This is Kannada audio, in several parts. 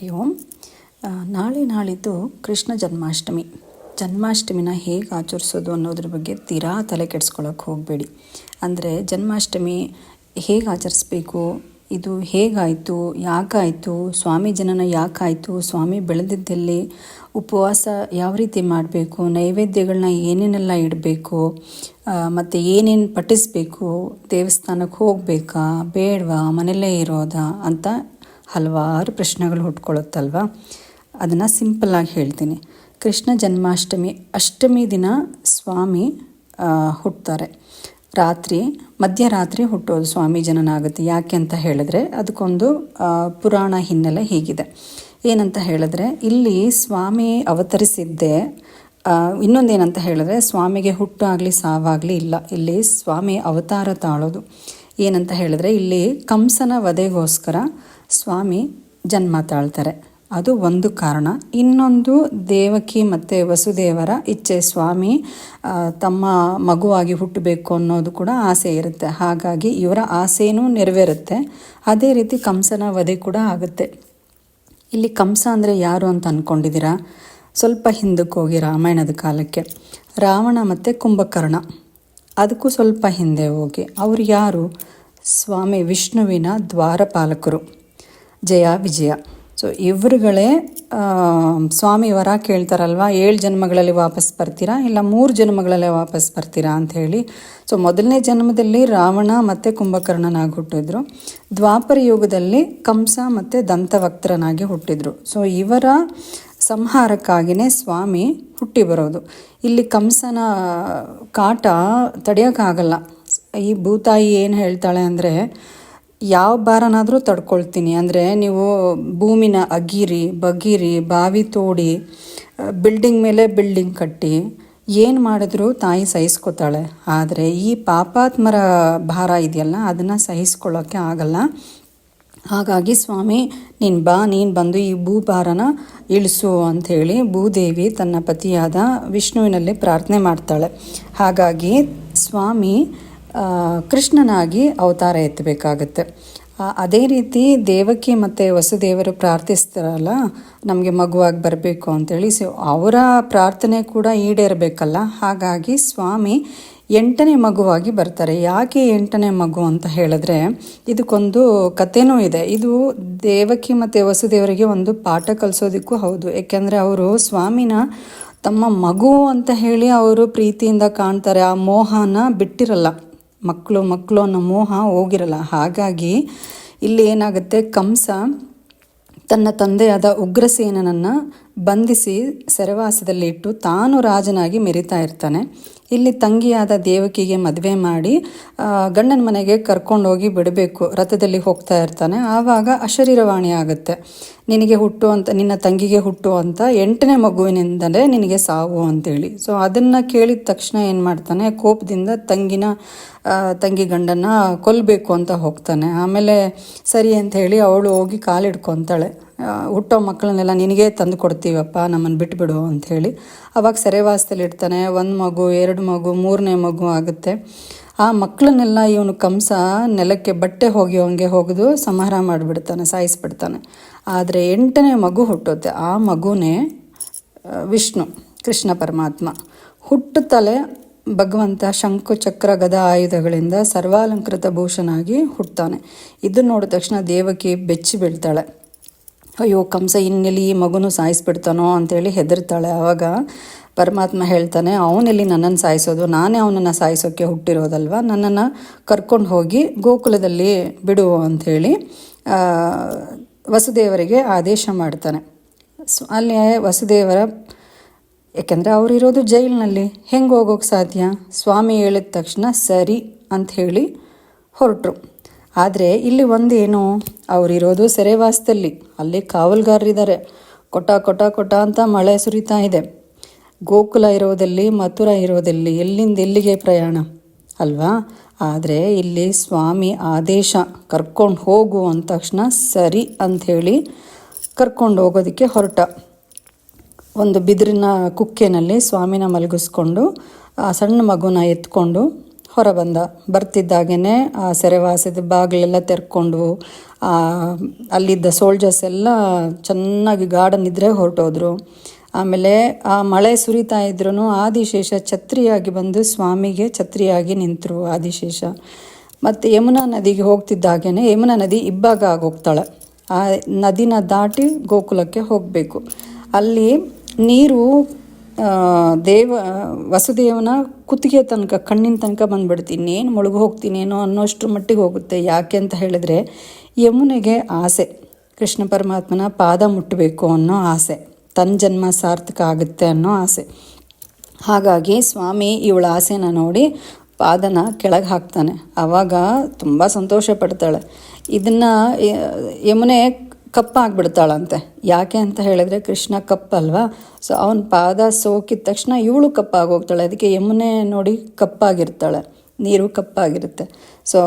ಹರಿ ಓಂ ನಾಳೆ ನಾಳಿದ್ದು ಕೃಷ್ಣ ಜನ್ಮಾಷ್ಟಮಿ. ಜನ್ಮಾಷ್ಟಮಿನ ಹೇಗೆ ಆಚರಿಸೋದು ಅನ್ನೋದ್ರ ಬಗ್ಗೆ ತೀರಾ ತಲೆ ಕೆಡಿಸ್ಕೊಳ್ಳೋಕೆ ಹೋಗಬೇಡಿ. ಅಂದರೆ ಜನ್ಮಾಷ್ಟಮಿ ಹೇಗೆ ಆಚರಿಸ್ಬೇಕು, ಇದು ಹೇಗಾಯಿತು, ಯಾಕಾಯಿತು, ಸ್ವಾಮಿ ಜನನ ಯಾಕಾಯಿತು, ಸ್ವಾಮಿ ಬೆಳೆದಿದ್ದಲ್ಲಿ ಉಪವಾಸ ಯಾವ ರೀತಿ ಮಾಡಬೇಕು ನೈವೇದ್ಯಗಳನ್ನ ಏನೇನೆಲ್ಲ ಇಡಬೇಕು ಮತ್ತು ಏನೇನು ಪಠಿಸ್ಬೇಕು ದೇವಸ್ಥಾನಕ್ಕೆ ಹೋಗಬೇಕಾ, ಬೇಡವಾ, ಮನೆಯಲ್ಲೇ ಇರೋದಾ ಅಂತ ಹಲವಾರು ಪ್ರಶ್ನೆಗಳು ಹುಟ್ಕೊಳ್ಳುತ್ತಲ್ವ? ಅದನ್ನು ಸಿಂಪಲ್ಲಾಗಿ ಹೇಳ್ತೀನಿ. ಕೃಷ್ಣ ಜನ್ಮಾಷ್ಟಮಿ, ಅಷ್ಟಮಿ ದಿನ ಸ್ವಾಮಿ ಹುಟ್ತಾರೆ. ರಾತ್ರಿ, ಮಧ್ಯರಾತ್ರಿ ಹುಟ್ಟೋದು ಸ್ವಾಮಿ ಜನನ ಆಗುತ್ತೆ ಯಾಕೆ ಅಂತ ಹೇಳಿದ್ರೆ, ಅದಕ್ಕೊಂದು ಪುರಾಣ ಹಿನ್ನೆಲೆ ಹೀಗಿದೆ. ಏನಂತ ಹೇಳಿದ್ರೆ, ಇಲ್ಲಿ ಸ್ವಾಮಿ ಅವತರಿಸಿದ್ದೆ ಇನ್ನೊಂದೇನಂತ ಹೇಳಿದ್ರೆ, ಸ್ವಾಮಿಗೆ ಹುಟ್ಟು ಆಗಲಿ ಸಾವಾಗಲಿ ಇಲ್ಲ. ಇಲ್ಲಿ ಸ್ವಾಮಿ ಅವತಾರ ತಾಳೋದು. ಏನಂತ ಹೇಳಿದ್ರೆ, ಇಲ್ಲಿ ಕಂಸನ ವಧೆಗೋಸ್ಕರ ಸ್ವಾಮಿ ಜನ್ಮ ತಾಳ್ತಾರೆ ಅದು ಒಂದು ಕಾರಣ. ಇನ್ನೊಂದು ದೇವಕಿ ಮತ್ತು ವಸುದೇವರ ಇಚ್ಛೆ. ಸ್ವಾಮಿ ತಮ್ಮ ಮಗುವಾಗಿ ಹುಟ್ಟಬೇಕು ಅನ್ನೋದು ಕೂಡ ಆಸೆ ಇರುತ್ತೆ. ಹಾಗಾಗಿ ಇವರ ಆಸೆಯೂ ನೆರವೇರುತ್ತೆ. ಅದೇ ರೀತಿ ಕಂಸನ ವಧೆ ಕೂಡ ಆಗುತ್ತೆ. ಇಲ್ಲಿ ಕಂಸ ಅಂದರೆ ಯಾರು ಅಂತ ಅಂದ್ಕೊಂಡಿದ್ದೀರಾ ಸ್ವಲ್ಪ ಹಿಂದಕ್ಕೆ ಹೋಗಿ ರಾಮಾಯಣದ ಕಾಲಕ್ಕೆ. ರಾವಣ ಮತ್ತು ಕುಂಭಕರ್ಣ. ಅದಕ್ಕೂ ಸ್ವಲ್ಪ ಹಿಂದೆ ಹೋಗಿ. ಅವರು ಯಾರು? ಸ್ವಾಮಿ ವಿಷ್ಣುವಿನ ದ್ವಾರಪಾಲಕರು. ಜಯ, ವಿಜಯ. ಸೊ ಇವರುಗಳೇ ಸ್ವಾಮಿ ವರ ಕೇಳ್ತಾರಲ್ವ? ಏಳು ಜನ್ಮಗಳಲ್ಲಿ ವಾಪಸ್ ಬರ್ತೀರಾ? ಇಲ್ಲ ಮೂರು ಜನ್ಮಗಳಲ್ಲೇ ವಾಪಸ್ ಬರ್ತೀರಾ ಅಂತ ಹೇಳಿ. ಸೊ ಮೊದಲನೇ ಜನ್ಮದಲ್ಲಿ ರಾವಣ ಮತ್ತು ಕುಂಭಕರ್ಣನಾಗಿ ಹುಟ್ಟಿದ್ರು. ದ್ವಾಪರ ಯುಗದಲ್ಲಿ ಕಂಸ ಮತ್ತು ದಂತವಕ್ತರನಾಗಿ ಹುಟ್ಟಿದ್ರು. ಸೊ ಇವರ ಸಂಹಾರಕ್ಕಾಗಿಯೇ ಸ್ವಾಮಿ ಹುಟ್ಟಿ ಬರೋದು. ಇಲ್ಲಿ ಕಂಸನ ಕಾಟ ತಡೆಯೋಕ್ಕಾಗಲ್ಲ. ಈ ಭೂತಾಯಿ ಏನು ಹೇಳ್ತಾಳೆ ಅಂದರೆ ಯಾವ ಬಾರನಾದರೂ ತಡ್ಕೊಳ್ತೀನಿ. ಅಂದರೆ ನೀವು ಭೂಮಿನ ಅಗೀರಿ, ಬಗೀರಿ, ಬಾವಿ ತೋಡಿ ಬಿಲ್ಡಿಂಗ್ ಮೇಲೆ ಬಿಲ್ಡಿಂಗ್ ಕಟ್ಟಿ, ಏನು ಮಾಡಿದ್ರೂ ತಾಯಿ ಸಹಿಸ್ಕೊತಾಳೆ. ಆದರೆ ಈ ಪಾಪಾತ್ಮರ ಭಾರ ಇದೆಯಲ್ಲ, ಅದನ್ನು ಸಹಿಸ್ಕೊಳ್ಳೋಕ್ಕೆ ಆಗಲ್ಲ. ಹಾಗಾಗಿ ಸ್ವಾಮಿ, ನೀನು ಬಾ, ನೀನು ಬಂದು ಈ ಭೂಭಾರನ ಇಳಿಸು ಅಂಥೇಳಿ ಭೂದೇವಿ ತನ್ನ ಪತಿಯಾದ ವಿಷ್ಣುವಿನಲ್ಲಿ ಪ್ರಾರ್ಥನೆ ಮಾಡ್ತಾಳೆ. ಹಾಗಾಗಿ ಸ್ವಾಮಿ ಕೃಷ್ಣನಾಗಿ ಅವತಾರ ಎತ್ತಬೇಕಾಗತ್ತೆ. ಅದೇ ರೀತಿ ದೇವಕಿ ಮತ್ತು ವಸುದೇವರು ಪ್ರಾರ್ಥಿಸ್ತಾರಲ್ಲ, ನಮಗೆ ಮಗುವಾಗಿ ಬರಬೇಕು ಅಂತೇಳಿ, ಸೊ ಅವರ ಪ್ರಾರ್ಥನೆ ಕೂಡ ಈಡೇರಬೇಕಲ್ಲ? ಹಾಗಾಗಿ ಸ್ವಾಮಿ ಎಂಟನೇ ಮಗುವಾಗಿ ಬರ್ತಾರೆ. ಯಾಕೆ ಎಂಟನೇ ಮಗು ಅಂತ ಹೇಳಿದ್ರೆ, ಇದಕ್ಕೊಂದು ಕಥೆನೂ ಇದೆ. ಇದು ದೇವಕಿ ಮತ್ತು ವಸುದೇವರಿಗೆ ಒಂದು ಪಾಠ ಕಲಿಸೋದಕ್ಕೂ ಹೌದು. ಏಕೆಂದರೆ ಅವರು ಸ್ವಾಮಿನ ತಮ್ಮ ಮಗು ಅಂತ ಹೇಳಿ ಅವರು ಪ್ರೀತಿಯಿಂದ ಕಾಣ್ತಾರೆ. ಆ ಮೋಹನ ಬಿಟ್ಟಿರಲ್ಲ. ಮಕ್ಕಳು ಮಕ್ಕಳು ಅನ್ನೋ ಮೋಹ ಹೋಗಿರಲ್ಲ. ಹಾಗಾಗಿ ಇಲ್ಲಿ ಏನಾಗುತ್ತೆ? ಕಂಸ ತನ್ನ ತಂದೆಯಾದ ಉಗ್ರಸೇನನನ್ನು ಬಂಧಿಸಿ ಸೆರೆವಾಸದಲ್ಲಿ ಇಟ್ಟು ತಾನು ರಾಜನಾಗಿ ಮೆರಿತಾ ಇರ್ತಾನೆ. ಇಲ್ಲಿ ತಂಗಿಯಾದ ದೇವಕಿಗೆ ಮದುವೆ ಮಾಡಿ ಗಂಡನ ಮನೆಗೆ ಕರ್ಕೊಂಡೋಗಿ ಬಿಡಬೇಕು, ರಥದಲ್ಲಿ ಹೋಗ್ತಾ ಇರ್ತಾನೆ. ಆವಾಗ ಅಶರೀರವಾಣಿ ಆಗುತ್ತೆ. ನಿನಗೆ ಹುಟ್ಟು ಅಂತ, ನಿನ್ನ ತಂಗಿಗೆ ಹುಟ್ಟು ಅಂತ ಎಂಟನೇ ಮಗುವಿನಿಂದಲೇ ನಿನಗೆ ಸಾವು ಅಂತೇಳಿ. ಸೊ ಅದನ್ನು ಕೇಳಿದ ತಕ್ಷಣ ಏನು ಮಾಡ್ತಾನೆ, ಕೋಪದಿಂದ ತಂಗಿನ ತಂಗಿ ಗಂಡನ ಕೊಲ್ಲಬೇಕು ಅಂತ ಹೋಗ್ತಾನೆ. ಆಮೇಲೆ ಸರಿ ಅಂತ ಹೇಳಿ ಅವಳು ಹೋಗಿ ಕಾಲಿಡ್ಕೊತಾಳೆ. ಹುಟ್ಟೋ ಮಕ್ಕಳನ್ನೆಲ್ಲ ನಿನಗೆ ತಂದು ಕೊಡ್ತೀವಪ್ಪ, ನಮ್ಮನ್ನು ಬಿಟ್ಟುಬಿಡು ಅಂತ ಹೇಳಿ. ಅವಾಗ ಸೆರೆವಾಸದಲ್ಲಿ ಇಡ್ತಾನೆ, ಒಂದು ಮಗು, ಎರಡು ಮಗು, ಮೂರನೇ ಮಗು ಆಗುತ್ತೆ. ಆ ಮಕ್ಕಳನ್ನೆಲ್ಲ ಇವನು ಕಂಸ ನೆಲಕ್ಕೆ ಬಟ್ಟೆ ಹೋಗಿ ಹಂಗೆ ಹೋಗಿದು ಸಂಹಾರ ಮಾಡಿಬಿಡ್ತಾನೆ, ಸಾಯಿಸ್ಬಿಡ್ತಾನೆ. ಆದರೆ ಎಂಟನೇ ಮಗು ಹುಟ್ಟುತ್ತೆ. ಆ ಮಗುನೇ ವಿಷ್ಣು, ಕೃಷ್ಣ ಪರಮಾತ್ಮ. ಹುಟ್ಟುತ್ತಲೇ ಭಗವಂತ ಶಂಕು, ಚಕ್ರ, ಗದ ಆಯುಧಗಳಿಂದ ಸರ್ವಾಲಂಕೃತ ಭೂಷಣಾಗಿ ಹುಟ್ಟುತ್ತಾನೆ ಇದು ನೋಡಿದ ತಕ್ಷಣ ದೇವಕಿ ಬೆಚ್ಚಿ ಬೀಳ್ತಾಳೆ ಅಯ್ಯೋ, ಕಂಸ ಇನ್ನೆಲ್ಲಿ ಈ ಮಗುನು ಸಾಯಿಸ್ಬಿಡ್ತಾನೋ ಅಂತೇಳಿ ಹೆದರ್ತಾಳೆ. ಆವಾಗ ಪರಮಾತ್ಮ ಹೇಳ್ತಾನೆ, ಅವನಲ್ಲಿ ನನ್ನನ್ನು ಸಾಯಿಸೋದು? ನಾನೇ ಅವನನ್ನು ಸಾಯಿಸೋಕ್ಕೆ ಹುಟ್ಟಿರೋದಲ್ವ? ನನ್ನನ್ನು ಕರ್ಕೊಂಡು ಹೋಗಿ ಗೋಕುಲದಲ್ಲಿ ಬಿಡು ಅಂಥೇಳಿ ವಸುದೇವರಿಗೆ ಆದೇಶ ಮಾಡ್ತಾನೆ. ಸೊ, ಅಲ್ಲಿ ವಸುದೇವರ ಯಾಕೆಂದರೆ ಅವರಿರೋದು ಜೈಲಿನಲ್ಲಿ. ಹೆಂಗೆ ಹೋಗೋಕೆ ಸಾಧ್ಯ? ಸ್ವಾಮಿ ಹೇಳಿದ ತಕ್ಷಣ ಸರಿ ಅಂತ ಹೇಳಿ ಹೊರಟರು. ಆದರೆ ಇಲ್ಲಿ ಒಂದೇನು, ಅವರಿರೋದು ಸೆರೆವಾಸದಲ್ಲಿ, ಅಲ್ಲಿ ಕಾವಲ್ಗಾರರಿದ್ದಾರೆ. ಕೊಟ ಕೊಟ ಕೊಟ ಅಂತ ಮಳೆ ಸುರಿತಾ ಇದೆ. ಗೋಕುಲ ಇರೋದಲ್ಲಿ, ಮಥುರ ಇರೋದಲ್ಲಿ ಎಲ್ಲಿಂದ ಎಲ್ಲಿಗೆ ಪ್ರಯಾಣ? ಅಲ್ವಾ? ಆದರೆ ಇಲ್ಲಿ ಸ್ವಾಮಿ ಆದೇಶ, ಕರ್ಕೊಂಡು ಹೋಗು ಅಂದ ತಕ್ಷಣ ಸರಿ ಅಂಥೇಳಿ ಕರ್ಕೊಂಡು ಹೋಗೋದಕ್ಕೆ ಹೊರಟ. ಒಂದು ಬಿದಿರಿನ ಕುಕ್ಕೆನಲ್ಲಿ ಸ್ವಾಮಿನ ಮಲಗಿಸ್ಕೊಂಡು, ಆ ಸಣ್ಣ ಮಗುನ ಎತ್ಕೊಂಡು ಹೊರಬಂದ ಬರ್ತಿದ್ದಾಗೇ ಆ ಸೆರೆವಾಸದ ಬಾಗಿಲೆಲ್ಲ ತೆರ್ಕೊಂಡು ಅಲ್ಲಿದ್ದ ಸೋಲ್ಜರ್ಸ್ ಎಲ್ಲ ಚೆನ್ನಾಗಿ ಗಾರ್ಡನ್ ಇದ್ದರೆ ಹೊರಟೋದ್ರು. ಆಮೇಲೆ ಆ ಮಳೆ ಸುರಿತಾ ಇದ್ರೂ ಆದಿಶೇಷ ಛತ್ರಿಯಾಗಿ ಬಂದು ಸ್ವಾಮಿಗೆ ಛತ್ರಿಯಾಗಿ ನಿಂತರು ಆದಿಶೇಷ. ಮತ್ತು ಯಮುನಾ ನದಿಗೆ ಹೋಗ್ತಿದ್ದಾಗೇ ಯಮುನಾ ನದಿ ಇಬ್ಬಾಗ ಆಗೋಗ್ತಾಳೆ. ಆ ನದಿನ ದಾಟಿ ಗೋಕುಲಕ್ಕೆ ಹೋಗಬೇಕು. ಅಲ್ಲಿ ನೀರು ದೇವ, ವಸುದೇವನ ಕುತ್ತಿಗೆ ತನಕ, ಕಣ್ಣಿನ ತನಕ ಬಂದ್ಬಿಡ್ತೀನಿ ಏನು ಮುಳುಗು ಹೋಗ್ತೀನೇನೋ ಅನ್ನೋಷ್ಟ್ರ ಮಟ್ಟಿಗೆ ಹೋಗುತ್ತೆ. ಯಾಕೆ ಅಂತ ಹೇಳಿದ್ರೆ, ಯಮುನೆಗೆ ಆಸೆ. ಕೃಷ್ಣ ಪರಮಾತ್ಮನ ಪಾದ ಮುಟ್ಟಬೇಕು ಅನ್ನೋ ಆಸೆ. ತನ್ನ ಜನ್ಮ ಸಾರ್ಥಕ ಆಗುತ್ತೆ ಅನ್ನೋ ಆಸೆ. ಹಾಗಾಗಿ ಸ್ವಾಮಿ ಇವಳ ಆಸೆನ ನೋಡಿ ಪಾದನ ಕೆಳಗೆ ಹಾಕ್ತಾನೆ. ಆವಾಗ ತುಂಬ ಸಂತೋಷ ಪಡ್ತಾಳೆ. ಇದನ್ನು ಯಮುನೆ ಕಪ್ಪಾಗ್ಬಿಡ್ತಾಳಂತೆ. ಯಾಕೆ ಅಂತ ಹೇಳಿದ್ರೆ ಕೃಷ್ಣ ಕಪ್ಪಲ್ವಾ? ಸೊ ಅವನ ಪಾದ ಸೋಕಿದ ತಕ್ಷಣ ಇವಳು ಕಪ್ಪಾಗೋಗ್ತಾಳೆ. ಅದಕ್ಕೆ ಯಮುನೆ ನೋಡಿ ಕಪ್ಪಾಗಿರ್ತಾಳೆ. ನೀರು ಕಪ್ಪಾಗಿರುತ್ತೆ. ಸೊ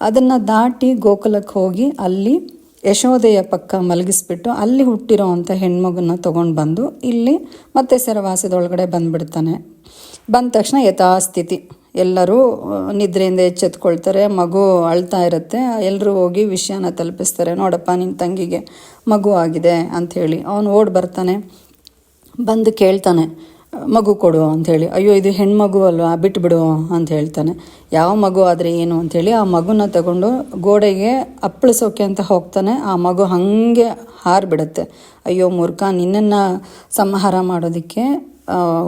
ಅದನ್ನು ದಾಟಿ ಗೋಕುಲಕ್ಕೆ ಹೋಗಿ ಅಲ್ಲಿ ಯಶೋದೆಯ ಪಕ್ಕ ಮಲಗಿಸ್ಬಿಟ್ಟು ಅಲ್ಲಿ ಹುಟ್ಟಿರೋ ಅಂಥ ಹೆಣ್ಮಗನ್ನ ತೊಗೊಂಡು ಬಂದು ಇಲ್ಲಿ ಮತ್ತೆ ಸೆರವಾಸದೊಳಗಡೆ ಬಂದುಬಿಡ್ತಾನೆ. ಬಂದ ತಕ್ಷಣ ಯಥಾಸ್ಥಿತಿ. ಎಲ್ಲರೂ ನಿದ್ರೆಯಿಂದ ಎಚ್ಚೆತ್ಕೊಳ್ತಾರೆ, ಮಗು ಅಳ್ತಾ ಇರುತ್ತೆ ಎಲ್ಲರೂ ಹೋಗಿ ವಿಷಯನ ತಲುಪಿಸ್ತಾರೆ, ನೋಡಪ್ಪ ನಿನ್ನ ತಂಗಿಗೆ ಮಗು ಆಗಿದೆ ಅಂಥೇಳಿ ಅವನು ಓಡ್ ಬರ್ತಾನೆ, ಬಂದು ಕೇಳ್ತಾನೆ, ಮಗು ಕೊಡು ಅಂಥೇಳಿ ಅಯ್ಯೋ, ಇದು ಹೆಣ್ಮಗು ಅಲ್ವಾ, ಬಿಟ್ಬಿಡು ಅಂತ ಹೇಳ್ತಾನೆ. ಯಾವ ಮಗು ಆದರೆ ಏನು ಅಂಥೇಳಿ ಆ ಮಗುನ ತಗೊಂಡು ಗೋಡೆಗೆ ಅಪ್ಪಳಿಸೋಕೆ ಅಂತ ಹೋಗ್ತಾನೆ, ಆ ಮಗು ಹಾಗೆ ಹಾರಿಬಿಡುತ್ತೆ. ಅಯ್ಯೋ, ಮೂರ್ಖ, ನಿನ್ನನ್ನು ಸಂಹಾರ ಮಾಡೋದಕ್ಕೆ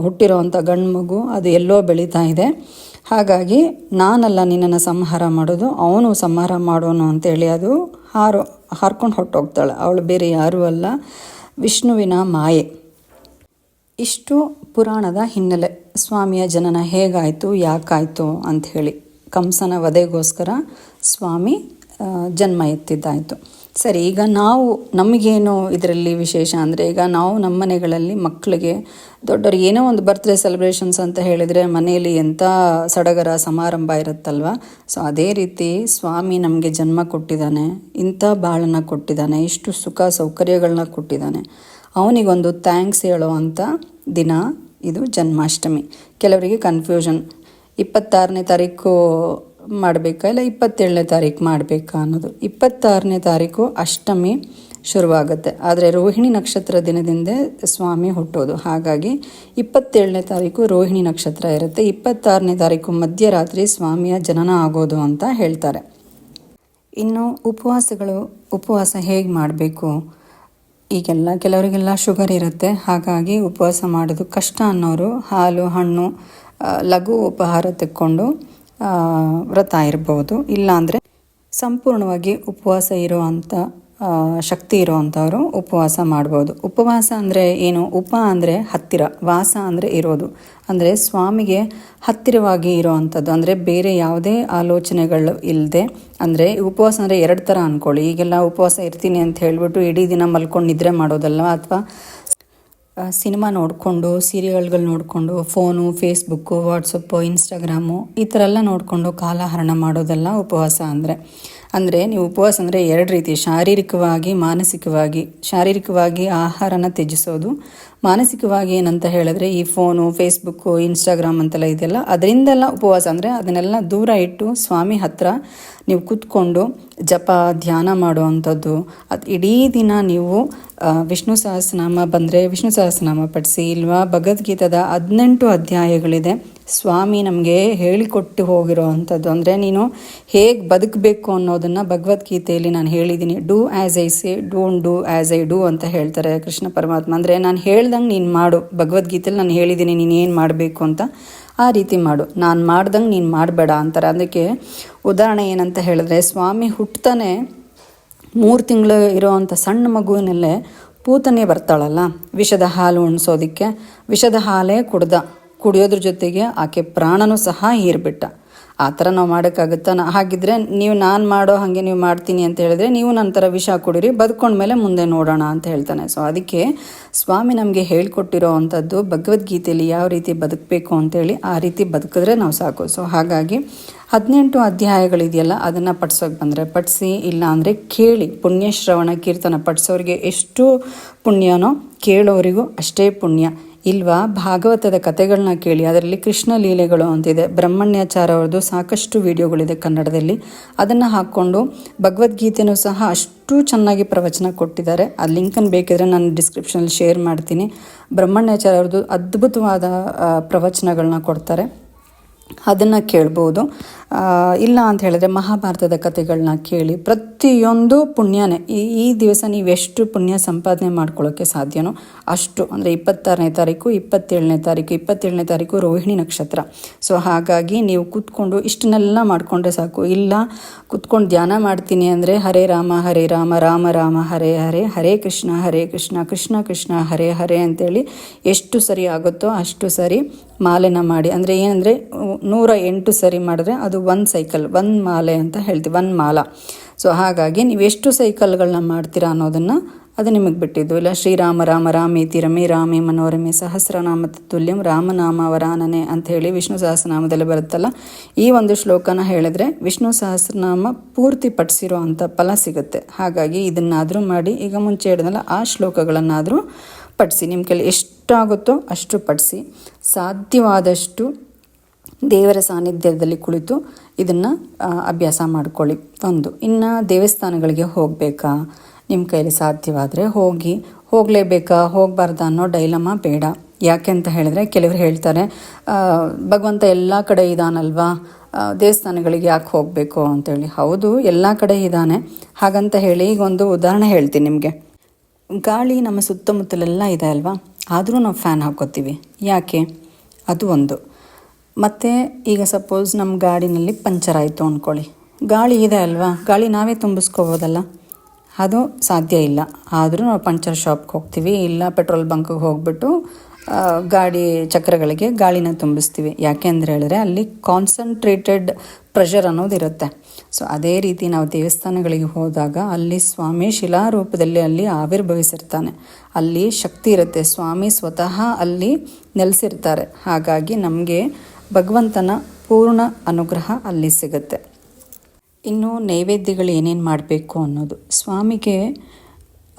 ಹುಟ್ಟಿರೋವಂಥ ಗಂಡು ಮಗು ಅದು ಎಲ್ಲೋ ಬೆಳೀತಾ ಇದೆ. ಹಾಗಾಗಿ ನಾನಲ್ಲ ನಿನ್ನನ್ನು ಸಂಹಾರ ಮಾಡೋದು, ಅವನು ಸಂಹಾರ ಮಾಡೋನು ಅಂತೇಳಿ ಅದು ಹಾರು, ಹಾರ್ಕೊಂಡು ಹೊರಟೋಗ್ತಾಳೆ. ಅವಳು ಬೇರೆ ಯಾರೂ ಅಲ್ಲ. ವಿಷ್ಣುವಿನ ಮಾಯೆ. ಇಷ್ಟು ಪುರಾಣದ ಹಿನ್ನೆಲೆ. ಸ್ವಾಮಿಯ ಜನನ ಹೇಗಾಯಿತು, ಯಾಕಾಯಿತು ಅಂಥೇಳಿ. ಕಂಸನ ವಧೆಗೋಸ್ಕರ ಸ್ವಾಮಿ ಜನ್ಮ ಎತ್ತಿದ್ದಾಯಿತು. ಸರಿ, ಈಗ ನಾವು ನಮಗೇನು ಇದರಲ್ಲಿ ವಿಶೇಷ ಅಂದರೆ ಈಗ ನಾವು ನಮ್ಮ ಮನೆಗಳಲ್ಲಿ ಮಕ್ಕಳಿಗೆ ದೊಡ್ಡವ್ರು ಏನೋ ಒಂದು ಬರ್ತ್ಡೇ ಸೆಲೆಬ್ರೇಷನ್ಸ್ ಅಂತ ಹೇಳಿದರೆ ಮನೆಯಲ್ಲಿ ಎಂಥ ಸಡಗರ ಸಮಾರಂಭ ಇರುತ್ತಲ್ವ? ಸೊ ಅದೇ ರೀತಿ ಸ್ವಾಮಿ ನಮಗೆ ಜನ್ಮ ಕೊಟ್ಟಿದ್ದಾನೆ, ಇಂಥ ಬಾಳನ್ನು ಕೊಟ್ಟಿದ್ದಾನೆ, ಇಷ್ಟು ಸುಖ ಸೌಕರ್ಯಗಳನ್ನ ಕೊಟ್ಟಿದ್ದಾನೆ. ಅವನಿಗೊಂದು ಥ್ಯಾಂಕ್ಸ್ ಹೇಳೋ ಅಂಥ ದಿನ ಇದು ಜನ್ಮಾಷ್ಟಮಿ. ಕೆಲವರಿಗೆ ಕನ್ಫ್ಯೂಷನ್ ಇಪ್ಪತ್ತಾರನೇ ತಾರೀಕು ಮಾಡಬೇಕಾ ಇಲ್ಲ ಇಪ್ಪತ್ತೇಳನೇ ತಾರೀಕು ಮಾಡಬೇಕಾ ಅನ್ನೋದು. ಇಪ್ಪತ್ತಾರನೇ ತಾರೀಕು ಅಷ್ಟಮಿ ಶುರುವಾಗುತ್ತೆ. ಆದರೆ ರೋಹಿಣಿ ನಕ್ಷತ್ರ ದಿನದಿಂದ ಸ್ವಾಮಿ ಹುಟ್ಟೋದು. ಹಾಗಾಗಿ ಇಪ್ಪತ್ತೇಳನೇ ತಾರೀಕು ರೋಹಿಣಿ ನಕ್ಷತ್ರ ಇರುತ್ತೆ. ಇಪ್ಪತ್ತಾರನೇ ತಾರೀಕು ಮಧ್ಯರಾತ್ರಿ ಸ್ವಾಮಿಯ ಜನನ ಆಗೋದು ಅಂತ ಹೇಳ್ತಾರೆ. ಇನ್ನು ಉಪವಾಸಗಳು, ಉಪವಾಸ ಹೇಗೆ ಮಾಡಬೇಕು? ಈಗೆಲ್ಲ ಕೆಲವರಿಗೆಲ್ಲ ಶುಗರ್ ಇರುತ್ತೆ. ಹಾಗಾಗಿ ಉಪವಾಸ ಮಾಡೋದು ಕಷ್ಟ ಅನ್ನೋರು ಹಾಲು, ಹಣ್ಣು ಲಘು ಉಪಹಾರ ತೆಕ್ಕೊಂಡು ವ್ರತ ಇರ್ಬೋದು. ಇಲ್ಲಾಂದರೆ ಸಂಪೂರ್ಣವಾಗಿ ಉಪವಾಸ ಇರುವಂಥ ಶಕ್ತಿ ಇರುವಂಥವರು ಉಪವಾಸ ಮಾಡ್ಬೋದು. ಉಪವಾಸ ಅಂದರೆ ಏನು? ಉಪ ಅಂದರೆ ಹತ್ತಿರ, ವಾಸ ಅಂದರೆ ಇರೋದು. ಅಂದರೆ ಸ್ವಾಮಿಗೆ ಹತ್ತಿರವಾಗಿ ಇರೋವಂಥದ್ದು ಅಂದರೆ ಬೇರೆ ಯಾವುದೇ ಆಲೋಚನೆಗಳು ಇಲ್ಲದೆ ಅಂದರೆ ಉಪವಾಸ ಅಂದರೆ ಎರಡು ಥರ ಅಂದ್ಕೊಳ್ಳಿ ಈಗೆಲ್ಲ ಉಪವಾಸ ಇರ್ತೀನಿ ಅಂತ ಹೇಳಿಬಿಟ್ಟು ಇಡೀ ದಿನ ಮಲ್ಕೊಂಡು ನಿದ್ರೆ ಮಾಡೋದಲ್ಲ ಅಥವಾ ಸಿನಿಮಾ ನೋಡಿಕೊಂಡು, ಸೀರಿಯಲ್ಗಳು ನೋಡಿಕೊಂಡು, ಫೋನು, ಫೇಸ್ಬುಕ್ಕು, ವಾಟ್ಸಪ್ಪು, ಇನ್ಸ್ಟಾಗ್ರಾಮು, ಈ ಥರ ಎಲ್ಲ ನೋಡಿಕೊಂಡು ಕಾಲಹರಣ ಮಾಡೋದೆಲ್ಲ ಉಪವಾಸ ಅಂದರೆ. ಅಂದರೆ ನೀವು ಉಪವಾಸ ಅಂದರೆ ಎರಡು ರೀತಿ, ಶಾರೀರಿಕವಾಗಿ, ಮಾನಸಿಕವಾಗಿ. ಶಾರೀರಿಕವಾಗಿ ಆಹಾರನ ತ್ಯಜಿಸೋದು, ಮಾನಸಿಕವಾಗಿ ಏನಂತ ಹೇಳಿದ್ರೆ ಈ ಫೋನು, ಫೇಸ್ಬುಕ್ಕು, ಇನ್ಸ್ಟಾಗ್ರಾಮ್ ಅಂತೆಲ್ಲ ಇದೆಲ್ಲ, ಅದರಿಂದೆಲ್ಲ ಉಪವಾಸ ಅಂದರೆ ಅದನ್ನೆಲ್ಲ ದೂರ ಇಟ್ಟು ಸ್ವಾಮಿ ಹತ್ರ ನೀವು ಕೂತ್ಕೊಂಡು ಜಪ, ಧ್ಯಾನ ಮಾಡುವಂಥದ್ದು. ಅದು ಇಡೀ ದಿನ ನೀವು ವಿಷ್ಣು ಸಹಸ್ರನಾಮ ಬಂದರೆ ವಿಷ್ಣು ಸಹಸ್ರನಾಮ ಪಡಿಸಿ ಇಲ್ವಾ? ಭಗವದ್ಗೀತದ ಹದಿನೆಂಟು ಅಧ್ಯಾಯಗಳಿದೆ. ಸ್ವಾಮಿ ನಮಗೆ ಹೇಳಿಕೊಟ್ಟು ಹೋಗಿರೋ ಅಂಥದ್ದು. ಅಂದರೆ ನೀನು ಹೇಗೆ ಬದುಕಬೇಕು ಅನ್ನೋದನ್ನು ಭಗವದ್ಗೀತೆಯಲ್ಲಿ ನಾನು ಹೇಳಿದ್ದೀನಿ. Do as I say don't do as I do ಅಂತ ಹೇಳ್ತಾರೆ ಕೃಷ್ಣ ಪರಮಾತ್ಮ. ಅಂದರೆ ನಾನು ಹೇಳ್ದಂಗೆ ನೀನು ಮಾಡು. ಭಗವದ್ಗೀತೆಯಲ್ಲಿ ನಾನು ಹೇಳಿದ್ದೀನಿ, ನೀನು ಏನು ಮಾಡಬೇಕು ಅಂತ ಆ ರೀತಿ ಮಾಡು. ನಾನು ಮಾಡ್ದಂಗೆ ನೀನು ಮಾಡಬೇಡ ಅಂತಾರೆ. ಅದಕ್ಕೆ ಉದಾಹರಣೆ ಏನಂತ ಹೇಳಿದ್ರೆ, ಸ್ವಾಮಿ ಹುಟ್ಟತಾನೆ ಮೂರು ತಿಂಗಳು ಇರೋವಂಥ ಸಣ್ಣ ಮಗುವಿನಲ್ಲೇ ಪೂತನೇ ಬರ್ತಾಳಲ್ಲ. ವಿಷದ ಹಾಲು ಉಣಿಸೋದಕ್ಕೆ ವಿಷದ ಹಾಲೇ ಕುಡ್ದ. ಕುಡಿಯೋದ್ರ ಜೊತೆಗೆ ಆಕೆ ಪ್ರಾಣನೂ ಸಹ ಹೀರ್ಬಿಟ್ಟ. ಆ ಥರ ನಾವು ಮಾಡೋಕ್ಕಾಗುತ್ತಾ? ನಾ ಹಾಗಿದ್ರೆ ನೀವು ನಾನು ಮಾಡೋ ಹಾಗೆ ನೀವು ಮಾಡ್ತೀನಿ ಅಂತ ಹೇಳಿದ್ರೆ ನೀವು ನನ್ನ ಥರ ವಿಷ ಕುಡೀರಿ ಬದುಕೊಂಡ್ಮೇಲೆ ಮುಂದೆ ನೋಡೋಣ ಅಂತ ಹೇಳ್ತಾನೆ. ಸೊ ಅದಕ್ಕೆ ಸ್ವಾಮಿ ನಮಗೆ ಹೇಳ್ಕೊಟ್ಟಿರೋ ಅಂಥದ್ದು ಭಗವದ್ಗೀತೆಯಲ್ಲಿ ಯಾವ ರೀತಿ ಬದುಕಬೇಕು ಅಂತೇಳಿ ಆ ರೀತಿ ಬದುಕಿದ್ರೆ ನಾವು ಸಾಕು. ಸೊ ಹಾಗಾಗಿ ಹದಿನೆಂಟು ಅಧ್ಯಾಯಗಳಿದೆಯಲ್ಲ, ಅದನ್ನು ಪಠಿಸೋಕೆ ಬಂದರೆ, ಪಠಿಸಿ, ಇಲ್ಲ ಅಂದರೆ ಕೇಳಿ. ಪುಣ್ಯ ಶ್ರವಣ ಕೀರ್ತನ ಪಠಿಸೋರಿಗೆ ಎಷ್ಟು ಪುಣ್ಯನೋ ಕೇಳೋರಿಗೂ ಅಷ್ಟೇ ಪುಣ್ಯ. ಇಲ್ವಾ? ಭಾಗವತದ ಕಥೆಗಳನ್ನ ಕೇಳಿ, ಅದರಲ್ಲಿ ಕೃಷ್ಣ ಲೀಲೆಗಳು ಅಂತಿದೆ. ಬ್ರಹ್ಮಣ್ಯಾಚಾರ ಅವ್ರದ್ದು ಸಾಕಷ್ಟು ವಿಡಿಯೋಗಳಿದೆ ಕನ್ನಡದಲ್ಲಿ. ಅದನ್ನು ಹಾಕ್ಕೊಂಡು ಭಗವದ್ಗೀತೆನೂ ಸಹ ಅಷ್ಟು ಚೆನ್ನಾಗಿ ಪ್ರವಚನ ಕೊಟ್ಟಿದ್ದಾರೆ. ಆ ಲಿಂಕನ್ನು ಬೇಕಿದ್ರೆ ನಾನು ಡಿಸ್ಕ್ರಿಪ್ಷನಲ್ಲಿ ಶೇರ್ ಮಾಡ್ತೀನಿ. ಬ್ರಹ್ಮಣ್ಯಾಚಾರ್ಯ ಅವ್ರದ್ದು ಅದ್ಭುತವಾದ ಪ್ರವಚನಗಳನ್ನ ಕೊಡ್ತಾರೆ. ಅದನ್ನು ಕೇಳ್ಬೋದು. ಇಲ್ಲ ಅಂತ ಹೇಳಿದ್ರೆ ಮಹಾಭಾರತದ ಕಥೆಗಳನ್ನ ಕೇಳಿ ಪ್ರತಿಯೊಂದು ಪುಣ್ಯನೇ, ಈ ಈ ದಿವಸ ನೀವು ಎಷ್ಟು ಪುಣ್ಯ ಸಂಪಾದನೆ ಮಾಡ್ಕೊಳ್ಳೋಕ್ಕೆ ಸಾಧ್ಯನೋ ಅಷ್ಟು, ಅಂದರೆ ಇಪ್ಪತ್ತಾರನೇ ತಾರೀಕು, ಇಪ್ಪತ್ತೇಳನೇ ತಾರೀಕು ಇಪ್ಪತ್ತೇಳನೇ ತಾರೀಕು ರೋಹಿಣಿ ನಕ್ಷತ್ರ. ಸೊ ಹಾಗಾಗಿ ನೀವು ಕೂತ್ಕೊಂಡು ಇಷ್ಟನ್ನೆಲ್ಲ ಮಾಡಿಕೊಂಡ್ರೆ ಸಾಕು. ಇಲ್ಲ, ಕೂತ್ಕೊಂಡು ಧ್ಯಾನ ಮಾಡ್ತೀನಿ ಅಂದರೆ ಹರೇ ರಾಮ ಹರೇ ರಾಮ ರಾಮ ರಾಮ, ಹರೇ ಹರೇ ಹರೇ ಕೃಷ್ಣ ಹರೇ ಕೃಷ್ಣ ಕೃಷ್ಣ ಕೃಷ್ಣ, ಹರೇ ಹರೇ ಅಂತೇಳಿ ಎಷ್ಟು ಸರಿ ಆಗುತ್ತೋ ಅಷ್ಟು ಸರಿ ಮಾಲೆನ ಮಾಡಿ, ಅಂದರೆ ಏನಂದರೆ, ನೂರ ಎಂಟು ಸರಿ ಮಾಡಿದ್ರೆ ಅದು ಒನ್ ಸೈಕಲ್ ಒನ್ ಮಾಲೆ ಅಂತ ಹೇಳ್ತೀವಿ ಒಂದು ಮಾಲ. ಸೊ ಹಾಗಾಗಿ ನೀವು ಎಷ್ಟು ಸೈಕಲ್ಗಳನ್ನ ಮಾಡ್ತೀರಾ ಅನ್ನೋದನ್ನು ಅದು ನಿಮಗೆ ಬಿಟ್ಟಿದ್ದು. ಇಲ್ಲ, ಶ್ರೀರಾಮ, ರಾಮ ರಾಮೇತಿ ರಮೇ ರಾಮೇ, ಮನೋರಮೆ, ಸಹಸ್ರನಾಮ ತುಲ್ಯಂ ರಾಮನಾಮ ವರಾನನೆ ಅಂತ ಹೇಳಿ ವಿಷ್ಣು ಸಹಸ್ರನಾಮದಲ್ಲಿ ಬರುತ್ತಲ್ಲ, ಈ ಒಂದು ಶ್ಲೋಕನ ಹೇಳಿದ್ರೆ ವಿಷ್ಣು ಸಹಸ್ರನಾಮ ಪೂರ್ತಿ ಪಠಿಸಿರೋ ಅಂಥ ಫಲ ಸಿಗುತ್ತೆ. ಹಾಗಾಗಿ ಇದನ್ನಾದರೂ ಮಾಡಿ, ಈಗ ಮುಂಚೆ ಹೇಳಿದ್ನಲ್ಲ, ಆ ಶ್ಲೋಕಗಳನ್ನಾದರೂ ಪಠಿಸಿ ನಿಮ್ಮ ಕೈಲಿ ಎಷ್ಟಾಗುತ್ತೋ ಅಷ್ಟು ಪಡಿಸಿ. ಸಾಧ್ಯವಾದಷ್ಟು ದೇವರ ಸಾನ್ನಿಧ್ಯದಲ್ಲಿ ಕುಳಿತು ಇದನ್ನು ಅಭ್ಯಾಸ ಮಾಡ್ಕೊಳ್ಳಿ. ಒಂದು ಇನ್ನು ದೇವಸ್ಥಾನಗಳಿಗೆ ಹೋಗಬೇಕಾ? ನಿಮ್ಮ ಕೈಲಿ ಸಾಧ್ಯವಾದರೆ ಹೋಗಿ. ಹೋಗಲೇಬೇಕಾ? ಹೋಗಬಾರ್ದ ಅನ್ನೋ ಡೈಲಮ್ಮ ಬೇಡ. ಯಾಕೆ ಅಂತ ಹೇಳಿದ್ರೆ ಕೆಲವರು ಹೇಳ್ತಾರೆ ಭಗವಂತ ಎಲ್ಲ ಕಡೆ ಇದ್ದಾನಲ್ವಾ ಆ, ದೇವಸ್ಥಾನಗಳಿಗೆ ಯಾಕೆ ಹೋಗಬೇಕು ಅಂತೇಳಿ. ಹೌದು ಎಲ್ಲ ಕಡೆ ಇದ್ದಾನೆ ಹಾಗಂತ ಹೇಳಿ ಈಗ ಒಂದು ಉದಾಹರಣೆ ಹೇಳ್ತೀನಿ ನಿಮಗೆ. ಗಾಳಿ ನಮ್ಮ ಸುತ್ತಮುತ್ತಲೆಲ್ಲ ಇದೆ ಅಲ್ವಾ? ಆದರೂ ನಾವು ಫ್ಯಾನ್ ಹಾಕೋತೀವಿ ಯಾಕೆ? ಅದು ಒಂದು. ಮತ್ತು ಈಗ ಸಪೋಸ್ ನಮ್ಮ ಗಾಡಿನಲ್ಲಿ ಪಂಚರ್ ಆಯಿತು ಅಂದ್ಕೊಳ್ಳಿ ಗಾಳಿ ಇದೆ ಅಲ್ವಾ? ಗಾಳಿ ನಾವೇ ತುಂಬಿಸ್ಕೋಬೋದಲ್ಲ? ಅದು ಸಾಧ್ಯ ಇಲ್ಲ. ಆದರೂ ನಾವು ಪಂಚರ್ ಶಾಪ್ಗೆ ಹೋಗ್ತೀವಿ. ಇಲ್ಲ ಪೆಟ್ರೋಲ್ ಬಂಕ್ಗೆ ಹೋಗ್ಬಿಟ್ಟು ಗಾಡಿ ಚಕ್ರಗಳಿಗೆ ಗಾಳಿನ ತುಂಬಿಸ್ತೀವಿ. ಯಾಕೆ ಅಂದರೆ ಹೇಳಿದ್ರೆ ಅಲ್ಲಿ ಕಾನ್ಸಂಟ್ರೇಟೆಡ್ ಪ್ರೆಷರ್ ಅನ್ನೋದು ಇರುತ್ತೆ. ಸೊ ಅದೇ ರೀತಿ ನಾವು ದೇವಸ್ಥಾನಗಳಿಗೆ ಹೋದಾಗ ಅಲ್ಲಿ ಸ್ವಾಮಿ ಶಿಲಾರೂಪದಲ್ಲಿ ಅಲ್ಲಿ ಆವಿರ್ಭವಿಸಿರ್ತಾನೆ. ಅಲ್ಲಿ ಶಕ್ತಿ ಇರುತ್ತೆ. ಸ್ವಾಮಿ ಸ್ವತಃ ಅಲ್ಲಿ ನೆಲೆಸಿರ್ತಾರೆ. ಹಾಗಾಗಿ ನಮಗೆ ಭಗವಂತನ ಪೂರ್ಣ ಅನುಗ್ರಹ ಅಲ್ಲಿ ಸಿಗುತ್ತೆ. ಇನ್ನು ನೈವೇದ್ಯಗಳು ಏನೇನು ಮಾಡಬೇಕು ಅನ್ನೋದು. ಸ್ವಾಮಿಗೆ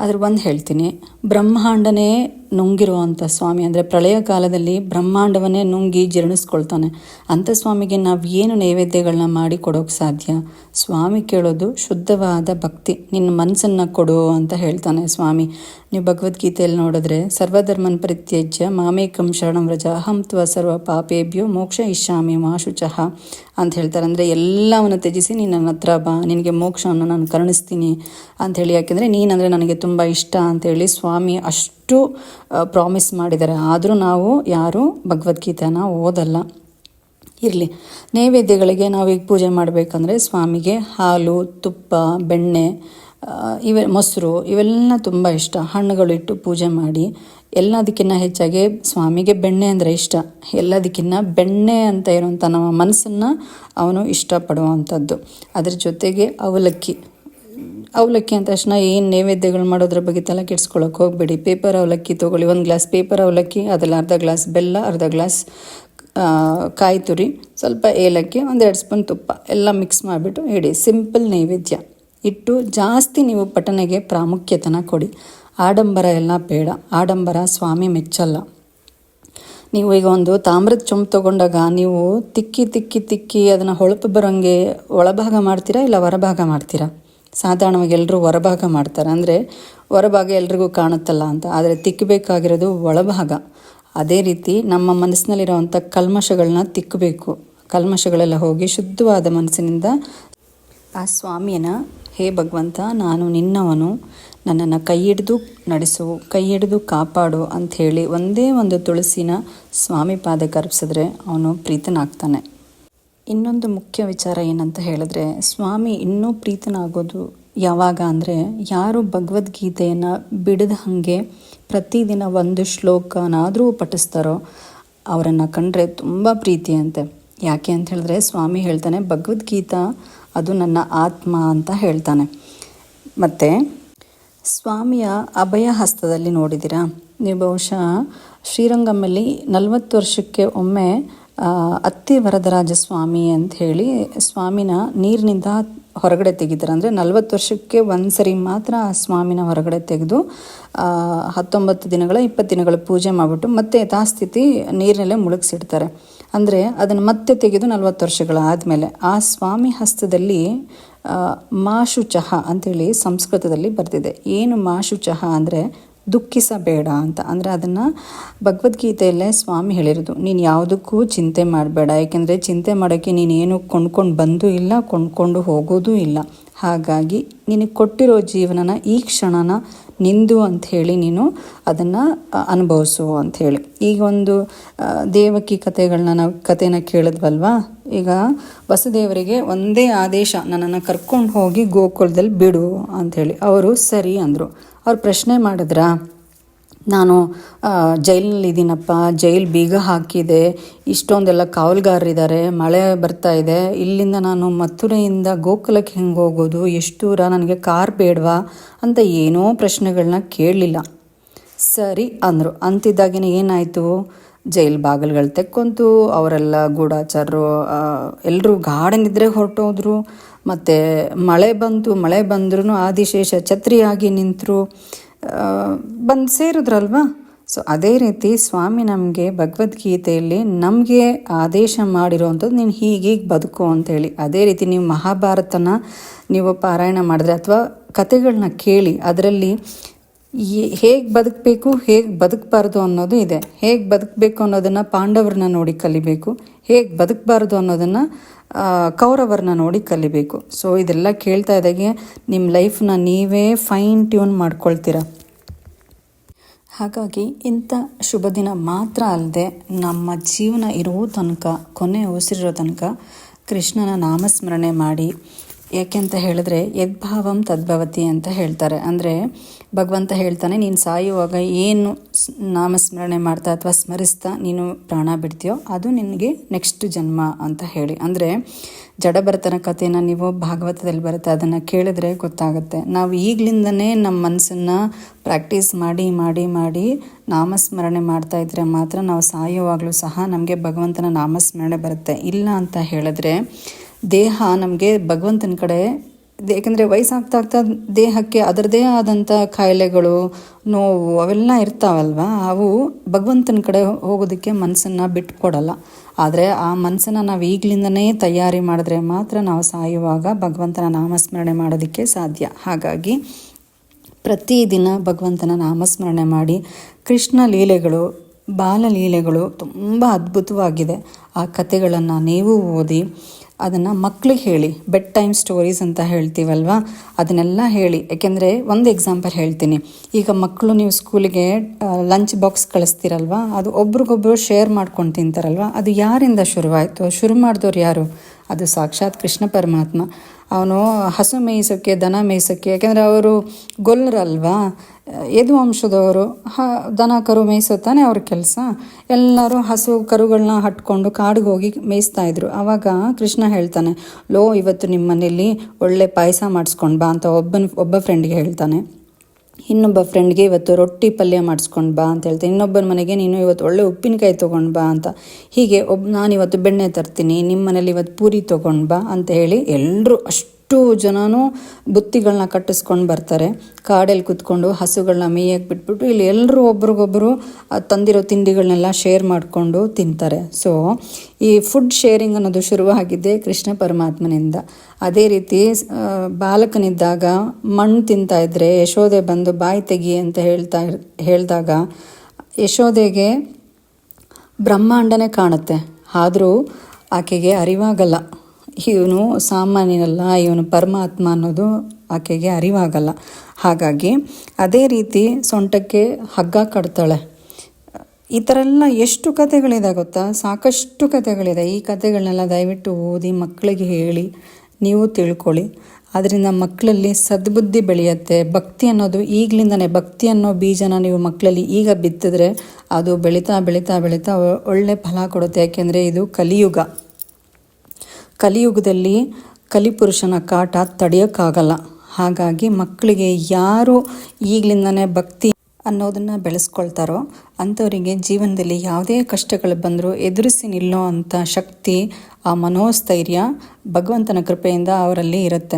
ಅದ್ರ ಒಂದು ಹೇಳ್ತೀನಿ. ಬ್ರಹ್ಮಾಂಡನೇ ನುಂಗಿರುವಂಥ ಸ್ವಾಮಿ ಅಂದರೆ ಪ್ರಳಯ ಕಾಲದಲ್ಲಿ ಬ್ರಹ್ಮಾಂಡವನ್ನೇ ನುಂಗಿ ಜೀರ್ಣಿಸ್ಕೊಳ್ತಾನೆ. ಅಂಥ ಸ್ವಾಮಿಗೆ ನಾವು ಏನು ನೈವೇದ್ಯಗಳನ್ನ ಮಾಡಿ ಕೊಡೋಕೆ ಸಾಧ್ಯ? ಸ್ವಾಮಿ ಕೇಳೋದು ಶುದ್ಧವಾದ ಭಕ್ತಿ. ನಿನ್ನ ಮನಸ್ಸನ್ನು ಕೊಡು ಅಂತ ಹೇಳ್ತಾನೆ ಸ್ವಾಮಿ. ನೀವು ಭಗವದ್ಗೀತೆಯಲ್ಲಿ ನೋಡಿದ್ರೆ, ಸರ್ವಧರ್ಮನ್ ಪರಿತ್ಯಜ್ಯ ಮಾಮೇಕಂ ಶರಣಂ ವ್ರಜ, ಅಹಂ ತ್ವ ಸರ್ವ ಪಾಪೇಭ್ಯೋ ಮೋಕ್ಷ ಇಷ್ಯಾಮಿ ಮಾ ಶುಚಃ ಅಂತ ಹೇಳ್ತಾರೆ. ಅಂದರೆ ಎಲ್ಲವನ್ನು ತ್ಯಜಿಸಿ ನೀನು ನನ್ನ ಹತ್ರ ಬಾ, ನಿನಗೆ ಮೋಕ್ಷವನ್ನು ನಾನು ಕರುಣಿಸ್ತೀನಿ ಹೇಳಿ. ಯಾಕೆಂದರೆ ನೀನಂದರೆ ನನಗೆ ತುಂಬ ಇಷ್ಟ ಅಂತೇಳಿ ಸ್ವಾಮಿ ಅಷ್ಟು ಪ್ರಾಮಿಸ್ ಮಾಡಿದ್ದಾರೆ. ಆದರೂ ನಾವು ಯಾರೂ ಭಗವದ್ಗೀತೆನ ಓದಲ್ಲ. ಇರಲಿ. ನೈವೇದ್ಯಗಳಿಗೆ ನಾವು ಈಗ ಪೂಜೆ ಮಾಡಬೇಕಂದ್ರೆ ಸ್ವಾಮಿಗೆ ಹಾಲು, ತುಪ್ಪ, ಬೆಣ್ಣೆ ಇವೆ, ಮೊಸರು ಇವೆಲ್ಲ ತುಂಬ ಇಷ್ಟ. ಹಣ್ಣುಗಳಿಟ್ಟು ಪೂಜೆ ಮಾಡಿ ಎಲ್ಲದಕ್ಕಿಂತ ಹೆಚ್ಚಾಗಿ ಸ್ವಾಮಿಗೆ ಬೆಣ್ಣೆ ಅಂದರೆ ಇಷ್ಟ. ಎಲ್ಲದಕ್ಕಿಂತ ಬೆಣ್ಣೆ ಅಂತ ಇರುವಂಥ ನಮ್ಮ ಮನಸ್ಸನ್ನು ಅವನು ಇಷ್ಟಪಡುವಂಥದ್ದು ಅದರ ಜೊತೆಗೆ ಅವಲಕ್ಕಿ. ಅವಲಕ್ಕಿ ಅಂದ ತಕ್ಷಣ ಏನು ನೈವೇದ್ಯಗಳು ಮಾಡೋದ್ರ ಬಗ್ಗೆ ತಲೆ ಕೆಡ್ಸ್ಕೊಳಕ್ಕೆ ಹೋಗಬೇಡಿ. ಪೇಪರ್ ಅವಲಕ್ಕಿ ತೊಗೊಳ್ಳಿ. ಒಂದು ಗ್ಲಾಸ್ ಪೇಪರ್ ಅವಲಕ್ಕಿ, ಅದರಲ್ಲಿ ಅರ್ಧ ಗ್ಲಾಸ್ ಬೆಲ್ಲ, ಅರ್ಧ ಗ್ಲಾಸ್ ಕಾಯಿ ತುರಿ, ಸ್ವಲ್ಪ ಏಲಕ್ಕಿ ಒಂದೆರಡು ಸ್ಪೂನ್ ತುಪ್ಪ, ಎಲ್ಲ ಮಿಕ್ಸ್ ಮಾಡಿಬಿಟ್ಟು ಇಡಿ. ಸಿಂಪಲ್ ನೈವೇದ್ಯ. ಇಟ್ಟು ಜಾಸ್ತಿ ನೀವು ಪಠನೆಗೆ ಪ್ರಾಮುಖ್ಯತೆನ ಕೊಡಿ. ಆಡಂಬರ ಎಲ್ಲ ಬೇಡ. ಆಡಂಬರ ಸ್ವಾಮಿ ಮೆಚ್ಚಲ್ಲ. ನೀವು ಈಗ ಒಂದು ತಾಮ್ರದ ಚೊಂಬು ತೊಗೊಂಡಾಗ ನೀವು ತಿಕ್ಕಿ ತಿಕ್ಕಿ ತಿಕ್ಕಿ ಅದನ್ನು ಹೊಳಪು ಬರೋಂಗೆ ಒಳಭಾಗ ಮಾಡ್ತೀರಾ ಇಲ್ಲ ಹೊರಭಾಗ ಮಾಡ್ತೀರಾ? ಸಾಧಾರಣವಾಗಿ ಎಲ್ಲರೂ ಹೊರಭಾಗ ಮಾಡ್ತಾರೆ. ಅಂದರೆ ಹೊರಭಾಗ ಎಲ್ರಿಗೂ ಕಾಣುತ್ತಲ್ಲ ಅಂತ. ಆದರೆ ತಿಕ್ಕಬೇಕಾಗಿರೋದು ಒಳಭಾಗ. ಅದೇ ರೀತಿ ನಮ್ಮ ಮನಸ್ಸಿನಲ್ಲಿರುವಂಥ ಕಲ್ಮಶಗಳನ್ನ ತಿಕ್ಕಬೇಕು ಕಲ್ಮಶಗಳೆಲ್ಲ ಹೋಗಿ ಶುದ್ಧವಾದ ಮನಸ್ಸಿನಿಂದ, ಆ ಸ್ವಾಮಿಯನ, ಹೇ ಭಗವಂತ, ನಾನು ನಿನ್ನವನು. ನನ್ನನ್ನು ಕೈ ಹಿಡಿದು ನಡೆಸು ಕೈ ಹಿಡಿದು ಕಾಪಾಡು ಅಂಥೇಳಿ ಒಂದೇ ಒಂದು ತುಳಸಿನ ಸ್ವಾಮಿ ಪಾದ ಅರ್ಪಿಸಿದ್ರೆ ಅವನು ಪ್ರೀತನಾಗ್ತಾನೆ. ಇನ್ನೊಂದು ಮುಖ್ಯ ವಿಚಾರ ಏನಂತ ಹೇಳಿದ್ರೆ, ಸ್ವಾಮಿ ಇನ್ನೂ ಪ್ರೀತನಾಗೋದು ಯಾವಾಗ ಅಂದರೆ, ಯಾರು ಭಗವದ್ಗೀತೆಯನ್ನು ಬಿಡದ ಹಾಗೆ ಪ್ರತಿದಿನ ಒಂದು ಶ್ಲೋಕನಾದರೂ ಪಠಿಸ್ತಾರೋ ಅವರನ್ನು ಕಂಡ್ರೆ ತುಂಬ ಪ್ರೀತಿ ಅಂತೆ ಯಾಕೆ ಅಂತ ಹೇಳಿದ್ರೆ, ಸ್ವಾಮಿ ಹೇಳ್ತಾನೆ, ಭಗವದ್ಗೀತಾ ಅದು ನನ್ನ ಆತ್ಮ ಅಂತ ಹೇಳ್ತಾನೆ. ಮತ್ತು, ಸ್ವಾಮಿಯ ಅಭಯ ಹಸ್ತದಲ್ಲಿ ನೋಡಿದ್ದೀರಾ? ನೀವು ಬಹುಶಃ ಶ್ರೀರಂಗಮ್ಮಲ್ಲಿ ನಲವತ್ತು ವರ್ಷಕ್ಕೆ ಒಮ್ಮೆ ಅತ್ತಿ ವರದರಾಜ ಸ್ವಾಮಿ ಅಂತ ಹೇಳಿ ಸ್ವಾಮಿನ ನೀರಿನಿಂದ ಹೊರಗಡೆ ತೆಗಿತಾರೆ. ಅಂದರೆ ನಲವತ್ತು ವರ್ಷಕ್ಕೆ ಒಂದು ಸರಿ ಮಾತ್ರ ಆ ಸ್ವಾಮಿನ ಹೊರಗಡೆ ತೆಗೆದು ಹತ್ತೊಂಬತ್ತು ದಿನಗಳ, ಇಪ್ಪತ್ತು ದಿನಗಳ ಪೂಜೆ ಮಾಡಿಬಿಟ್ಟು ಮತ್ತೆ ಯಥಾಸ್ಥಿತಿ ನೀರಿನಲ್ಲೇ ಮುಳುಗಿಸಿಡ್ತಾರೆ. ಅಂದರೆ ಅದನ್ನು ಮತ್ತೆ ತೆಗೆದು ನಲವತ್ತು ವರ್ಷಗಳ ಆದಮೇಲೆ ಆ ಸ್ವಾಮಿ ಹಸ್ತದಲ್ಲಿ ಮಾಶು ಚಹ ಅಂತೇಳಿ ಸಂಸ್ಕೃತದಲ್ಲಿ ಬರ್ತಿದೆ ಏನು ಮಾಶು ಚಹ ಅಂದರೆ ದುಃಖಿಸಬೇಡ ಅಂತ. ಅಂದರೆ ಅದನ್ನು ಭಗವದ್ಗೀತೆಯಲ್ಲೇ ಸ್ವಾಮಿ ಹೇಳಿರೋದು. ನೀನು ಯಾವುದಕ್ಕೂ ಚಿಂತೆ ಮಾಡಬೇಡ. ಏಕೆಂದರೆ ಚಿಂತೆ ಮಾಡೋಕ್ಕೆ ನೀನೇನು ಕೊಂಡ್ಕೊಂಡು ಬಂದೂ ಇಲ್ಲ, ಕೊಂಡ್ಕೊಂಡು ಹೋಗೋದೂ ಇಲ್ಲ. ಹಾಗಾಗಿ ನಿನಗೆ ಕೊಟ್ಟಿರೋ ಜೀವನನ ಈ ಕ್ಷಣನ ನಿಂದು ಅಂಥೇಳಿ ನೀನು ಅದನ್ನು ಅನುಭವಿಸು ಅಂಥೇಳಿ ಈಗ ಒಂದು ದೇವಕಿ ಕಥೆಗಳನ್ನ ನಾವು, ಕಥೆನ ಕೇಳಿದ್ವಲ್ವಾ? ಈಗ ವಸುದೇವರಿಗೆ ಒಂದೇ ಆದೇಶ, ನನ್ನನ್ನು ಕರ್ಕೊಂಡು ಹೋಗಿ ಗೋಕುಲದಲ್ಲಿ ಬಿಡು ಅಂಥೇಳಿ ಅವರು ಸರಿ ಅಂದರು. ಅವ್ರು ಪ್ರಶ್ನೆ ಮಾಡಿದ್ರಾ, ನಾನು ಜೈಲಿನಲ್ಲಿದ್ದೀನಪ್ಪ ಜೈಲು ಬೀಗ ಹಾಕಿದೆ, ಇಷ್ಟೊಂದೆಲ್ಲ ಕಾವಲುಗಾರರಿದ್ದಾರೆ, ಮಳೆ ಬರ್ತಾ ಇದೆ, ಇಲ್ಲಿಂದ ನಾನು ಮಥುರೆಯಿಂದ ಗೋಕುಲಕ್ಕೆ ಹೆಂಗೆ ಹೋಗೋದು, ಎಷ್ಟು ದೂರ, ನನಗೆ ಕಾರ್ ಬೇಡವಾ? ಅಂತ ಏನೋ ಪ್ರಶ್ನೆಗಳನ್ನ ಕೇಳಲಿಲ್ಲ. ಸರಿ, ಅಂದರು. ಅಂತಿದ್ದಾಗಿನ ಏನಾಯಿತು? ಜೈಲ್ ಬಾಗಿಲುಗಳು ತೆಕ್ಕೊಂತು, ಅವರೆಲ್ಲ ಗೂಢಾಚಾರರು ಎಲ್ಲರೂ ಗಾರ್ಡನ್ ನಿದ್ರೆಗೆ ಹೊರಟೋದ್ರು. ಮತ್ತು ಮಳೆ ಬಂತು, ಮಳೆ ಬಂದ್ರೂ ಆದಿಶೇಷ ಛತ್ರಿಯಾಗಿ ನಿಂತರು. ಬಂದು ಸೇರಿದ್ರಲ್ವಾ? ಸೊ ಅದೇ ರೀತಿ ಸ್ವಾಮಿ ನಮಗೆ ಭಗವದ್ಗೀತೆಯಲ್ಲಿ ನಮಗೆ ಆದೇಶ ಮಾಡಿರೋವಂಥದ್ದು ನೀನು ಹೀಗೀಗೆ ಬದುಕು ಅಂತೇಳಿ ಅದೇ ರೀತಿ ನೀವು ಮಹಾಭಾರತನ ನೀವು ಪಾರಾಯಣ ಮಾಡಿದ್ರೆ ಅಥವಾ ಕತೆಗಳನ್ನ ಕೇಳಿ, ಅದರಲ್ಲಿ ಹೇಗೆ ಬದುಕಬೇಕು, ಹೇಗೆ ಬದುಕಬಾರ್ದು ಅನ್ನೋದು ಇದೆ. ಹೇಗೆ ಬದುಕಬೇಕು ಅನ್ನೋದನ್ನು ಪಾಂಡವರನ್ನ ನೋಡಿ ಕಲಿಬೇಕು. ಹೇಗೆ ಬದುಕಬಾರ್ದು ಅನ್ನೋದನ್ನು ಕೌರವರನ್ನ ನೋಡಿ ಕಲಿಬೇಕು. ಸೊ ಇದೆಲ್ಲ ಕೇಳ್ತಾ ಇದ್ದಾಗೆ ನಿಮ್ಮ ಲೈಫ್ನ ನೀವೇ ಫೈನ್ ಟ್ಯೂನ್ ಮಾಡ್ಕೊಳ್ತೀರ? ಹಾಗಾಗಿ ಇಂಥ ಶುಭ ದಿನ ಮಾತ್ರ ಅಲ್ಲದೆ ನಮ್ಮ ಜೀವನ ಇರೋ ತನಕ, ಕೊನೆ ಉಸಿರಿರೋ ತನಕ ಕೃಷ್ಣನ ನಾಮಸ್ಮರಣೆ ಮಾಡಿ, ಯಾಕೆ ಅಂತ ಹೇಳಿದ್ರೆ ಯದ್ಭಾವಂ ತದ್ಭವತಿ ಅಂತ ಹೇಳ್ತಾರೆ. ಅಂದರೆ ಭಗವಂತ ಹೇಳ್ತಾನೆ, ನೀನು ಸಾಯುವಾಗ ಏನು ನಾಮಸ್ಮರಣೆ ಮಾಡ್ತಾ ಅಥವಾ ಸ್ಮರಿಸ್ತಾ ನೀನು ಪ್ರಾಣ ಬಿಡ್ತೀಯೋ ಅದು ನಿನಗೆ ನೆಕ್ಸ್ಟ್ ಜನ್ಮ ಅಂತ ಹೇಳಿ. ಅಂದರೆ ಜಡಭರತನ ಕಥೆನ ನೀವು ಭಾಗವತದಲ್ಲಿ ಬರುತ್ತೆ, ಅದನ್ನು ಕೇಳಿದ್ರೆ ಗೊತ್ತಾಗುತ್ತೆ. ನಾವು ಈಗಲಿಂದನೇ ನಮ್ಮ ಮನಸ್ಸನ್ನು ಪ್ರಾಕ್ಟೀಸ್ ಮಾಡಿ ಮಾಡಿ ಮಾಡಿ ನಾಮಸ್ಮರಣೆ ಮಾಡ್ತಾ ಇದ್ದರೆ ಮಾತ್ರ ನಾವು ಸಾಯುವಾಗಲೂ ಸಹ ನಮಗೆ ಭಗವಂತನ ನಾಮಸ್ಮರಣೆ ಬರುತ್ತೆ. ಇಲ್ಲ ಅಂತ ಹೇಳಿದ್ರೆ ದೇಹ ನಮಗೆ ಭಗವಂತನ ಕಡೆ ಏಕೆಂದರೆ ವಯಸ್ಸಾಗ್ತಾ ಆಗ್ತಾ ದೇಹಕ್ಕೆ ಅದರದೇ ಆದಂಥ ಕಾಯಿಲೆಗಳು ನೋವು ಅವೆಲ್ಲ ಇರ್ತಾವಲ್ವಾ? ಅವು ಭಗವಂತನ ಕಡೆ ಹೋಗೋದಕ್ಕೆ ಮನಸ್ಸನ್ನು ಬಿಟ್ಕೊಡಲ್ಲ. ಆದರೆ ಆ ಮನಸ್ಸನ್ನು ನಾವು ಈಗಲಿಂದನೇ ತಯಾರಿ ಮಾಡಿದ್ರೆ ಮಾತ್ರ ನಾವು ಸಾಯುವಾಗ ಭಗವಂತನ ನಾಮಸ್ಮರಣೆ ಮಾಡೋದಕ್ಕೆ ಸಾಧ್ಯ. ಹಾಗಾಗಿ ಪ್ರತಿದಿನ ಭಗವಂತನ ನಾಮಸ್ಮರಣೆ ಮಾಡಿ ಕೃಷ್ಣ ಲೀಲೆಗಳು ಬಾಲಲೀಲೆಗಳು ತುಂಬ ಅದ್ಭುತವಾಗಿದೆ. ಆ ಕಥೆಗಳನ್ನು ನೀವು ಓದಿ ಅದನ್ನು ಮಕ್ಕಳಿಗೆ ಹೇಳಿ ಬೆಡ್ ಟೈಮ್ ಸ್ಟೋರೀಸ್ ಅಂತ ಹೇಳ್ತೀವಲ್ವ? ಅದನ್ನೆಲ್ಲ ಹೇಳಿ. ಯಾಕೆಂದರೆ ಒಂದು ಎಕ್ಸಾಂಪಲ್ ಹೇಳ್ತೀನಿ. ಈಗ ಮಕ್ಕಳು ನೀವು ಸ್ಕೂಲಿಗೆ ಲಂಚ್ ಬಾಕ್ಸ್ ಕಳಿಸ್ತೀರಲ್ವ? ಅದು ಒಬ್ರಿಗೊಬ್ರು ಶೇರ್ ಮಾಡ್ಕೊಂಡು ತಿಂತಾರಲ್ವ? ಅದು ಯಾರಿಂದ ಶುರುವಾಯಿತು? ಶುರು ಮಾಡಿದವ್ರು ಯಾರು? ಅದು ಸಾಕ್ಷಾತ್ ಕೃಷ್ಣ ಪರಮಾತ್ಮ. ಅವನು ಹಸು ಮೇಯಿಸೋಕ್ಕೆ ದನ ಮೇಯಿಸೋಕ್ಕೆ ಯಾಕೆಂದರೆ ಅವರು ಗೊಲ್ಲರಲ್ವಾ? ಯದು ವಂಶದವರು, ಹ, ದನ, ಕರು ಮೇಯಿಸುತ್ತಾನೆ ತಾನೇ ಅವ್ರ ಕೆಲಸ. ಎಲ್ಲರೂ ಹಸು ಕರುಗಳನ್ನ ಹಟ್ಕೊಂಡು ಕಾಡಿಗೆ ಹೋಗಿ ಮೇಯಿಸ್ತಾ ಇದ್ರು. ಆವಾಗ ಕೃಷ್ಣ ಹೇಳ್ತಾನೆ, ಲೋ, ಇವತ್ತು ನಿಮ್ಮ ಮನೇಲಿ ಒಳ್ಳೆ ಪಾಯಸ ಮಾಡಿಸ್ಕೊಂಡು ಬಾ ಅಂತ ಒಬ್ಬನ, ಒಬ್ಬ ಫ್ರೆಂಡ್ಗೆ ಹೇಳ್ತಾನೆ. ಇನ್ನೊಬ್ಬ ಫ್ರೆಂಡ್ಗೆ ಇವತ್ತು ರೊಟ್ಟಿ ಪಲ್ಯ ಮಾಡಿಸ್ಕೊಂಡು ಬಾ ಅಂತ ಹೇಳ್ತೀನಿ ಇನ್ನೊಬ್ಬನ ಮನೆಗೆ ನೀನು ಇವತ್ತು ಒಳ್ಳೆ ಉಪ್ಪಿನಕಾಯಿ ತೊಗೊಂಡು ಬಾ ಅಂತ. ಹೀಗೆ ಒಬ್ಬ ನಾನು ಇವತ್ತು ಬೆಣ್ಣೆ ತರ್ತೀನಿ ನಿಮ್ಮ ಮನೇಲಿ ಇವತ್ತು ಪೂರಿ ತೊಗೊಂಡು ಬಾ ಅಂತ ಹೇಳಿ ಎಲ್ಲರೂ ಅಷ್ಟು ಜನನೂ ಬುತ್ತಿಗಳನ್ನ ಕಟ್ಟಿಸ್ಕೊಂಡು ಬರ್ತಾರೆ. ಕಾಡಲ್ಲಿ ಕುತ್ಕೊಂಡು ಹಸುಗಳನ್ನ ಮೇಯಕ್ಕೆ ಬಿಟ್ಬಿಟ್ಟು ಇಲ್ಲಿ ಎಲ್ಲರೂ ಒಬ್ರಿಗೊಬ್ಬರು ತಂದಿರೋ ತಿಂಡಿಗಳನ್ನೆಲ್ಲ ಶೇರ್ ಮಾಡಿಕೊಂಡು ತಿಂತಾರೆ. ಸೊ ಈ ಫುಡ್ ಶೇರಿಂಗ್ ಅನ್ನೋದು ಶುರುವಾಗಿದ್ದೇ ಕೃಷ್ಣ ಪರಮಾತ್ಮನಿಂದ. ಅದೇ ರೀತಿ ಬಾಲಕನಿದ್ದಾಗ ಮಣ್ಣು ತಿಂತಾ ಇದ್ರೆ ಯಶೋದೆ ಬಂದು ಬಾಯಿ ತೆಗಿ ಅಂತ ಹೇಳ್ತಾ ಹೇಳಿದಾಗ ಯಶೋದೆಗೆ ಬ್ರಹ್ಮಾಂಡನೇ ಕಾಣುತ್ತೆ. ಆದರೂ ಆಕೆಗೆ ಅರಿವಾಗಲ್ಲ. ಇವನು ಸಾಮಾನ್ಯನಲ್ಲ, ಇವನು ಪರಮಾತ್ಮ ಅನ್ನೋದು ಆಕೆಗೆ ಅರಿವಾಗಲ್ಲ. ಹಾಗಾಗಿ ಅದೇ ರೀತಿ ಸೊಂಟಕ್ಕೆ ಹಗ್ಗ ಕಟ್ತಾಳೆ. ಈ ಥರ ಎಲ್ಲ ಎಷ್ಟು ಕಥೆಗಳಿದೆ ಗೊತ್ತಾ? ಸಾಕಷ್ಟು ಕಥೆಗಳಿದೆ. ಈ ಕಥೆಗಳನ್ನೆಲ್ಲ ದಯವಿಟ್ಟು ಓದಿ ಮಕ್ಕಳಿಗೆ ಹೇಳಿ, ನೀವು ತಿಳ್ಕೊಳ್ಳಿ. ಅದರಿಂದ ಮಕ್ಕಳಲ್ಲಿ ಸದ್ಬುದ್ಧಿ ಬೆಳೆಯುತ್ತೆ. ಭಕ್ತಿ ಅನ್ನೋದು ಈಗಲಿಂದನೇ, ಭಕ್ತಿ ಅನ್ನೋ ಬೀಜನ ನೀವು ಮಕ್ಕಳಲ್ಲಿ ಈಗ ಬಿತ್ತಿದ್ರೆ ಅದು ಬೆಳೀತಾ ಬೆಳೀತಾ ಬೆಳೀತಾ ಒಳ್ಳೆ ಫಲ ಕೊಡುತ್ತೆ. ಯಾಕೆಂದರೆ ಇದು ಕಲಿಯುಗ. ಕಲಿಯುಗದಲ್ಲಿ ಕಲಿಪುರುಷನ ಕಾಟ ತಡೆಯೋಕ್ಕಾಗಲ್ಲ. ಹಾಗಾಗಿ ಮಕ್ಕಳಿಗೆ ಯಾರು ಈಗಲಿಂದನೇ ಭಕ್ತಿ ಅನ್ನೋದನ್ನು ಬೆಳೆಸ್ಕೊಳ್ತಾರೋ ಅಂಥವರಿಗೆ ಜೀವನದಲ್ಲಿ ಯಾವುದೇ ಕಷ್ಟಗಳು ಬಂದರೂ ಎದುರಿಸಿ ನಿಲ್ಲೋ ಅಂಥ ಶಕ್ತಿ, ಆ ಮನೋಸ್ಥೈರ್ಯ ಭಗವಂತನ ಕೃಪೆಯಿಂದ ಅವರಲ್ಲಿ ಇರುತ್ತೆ.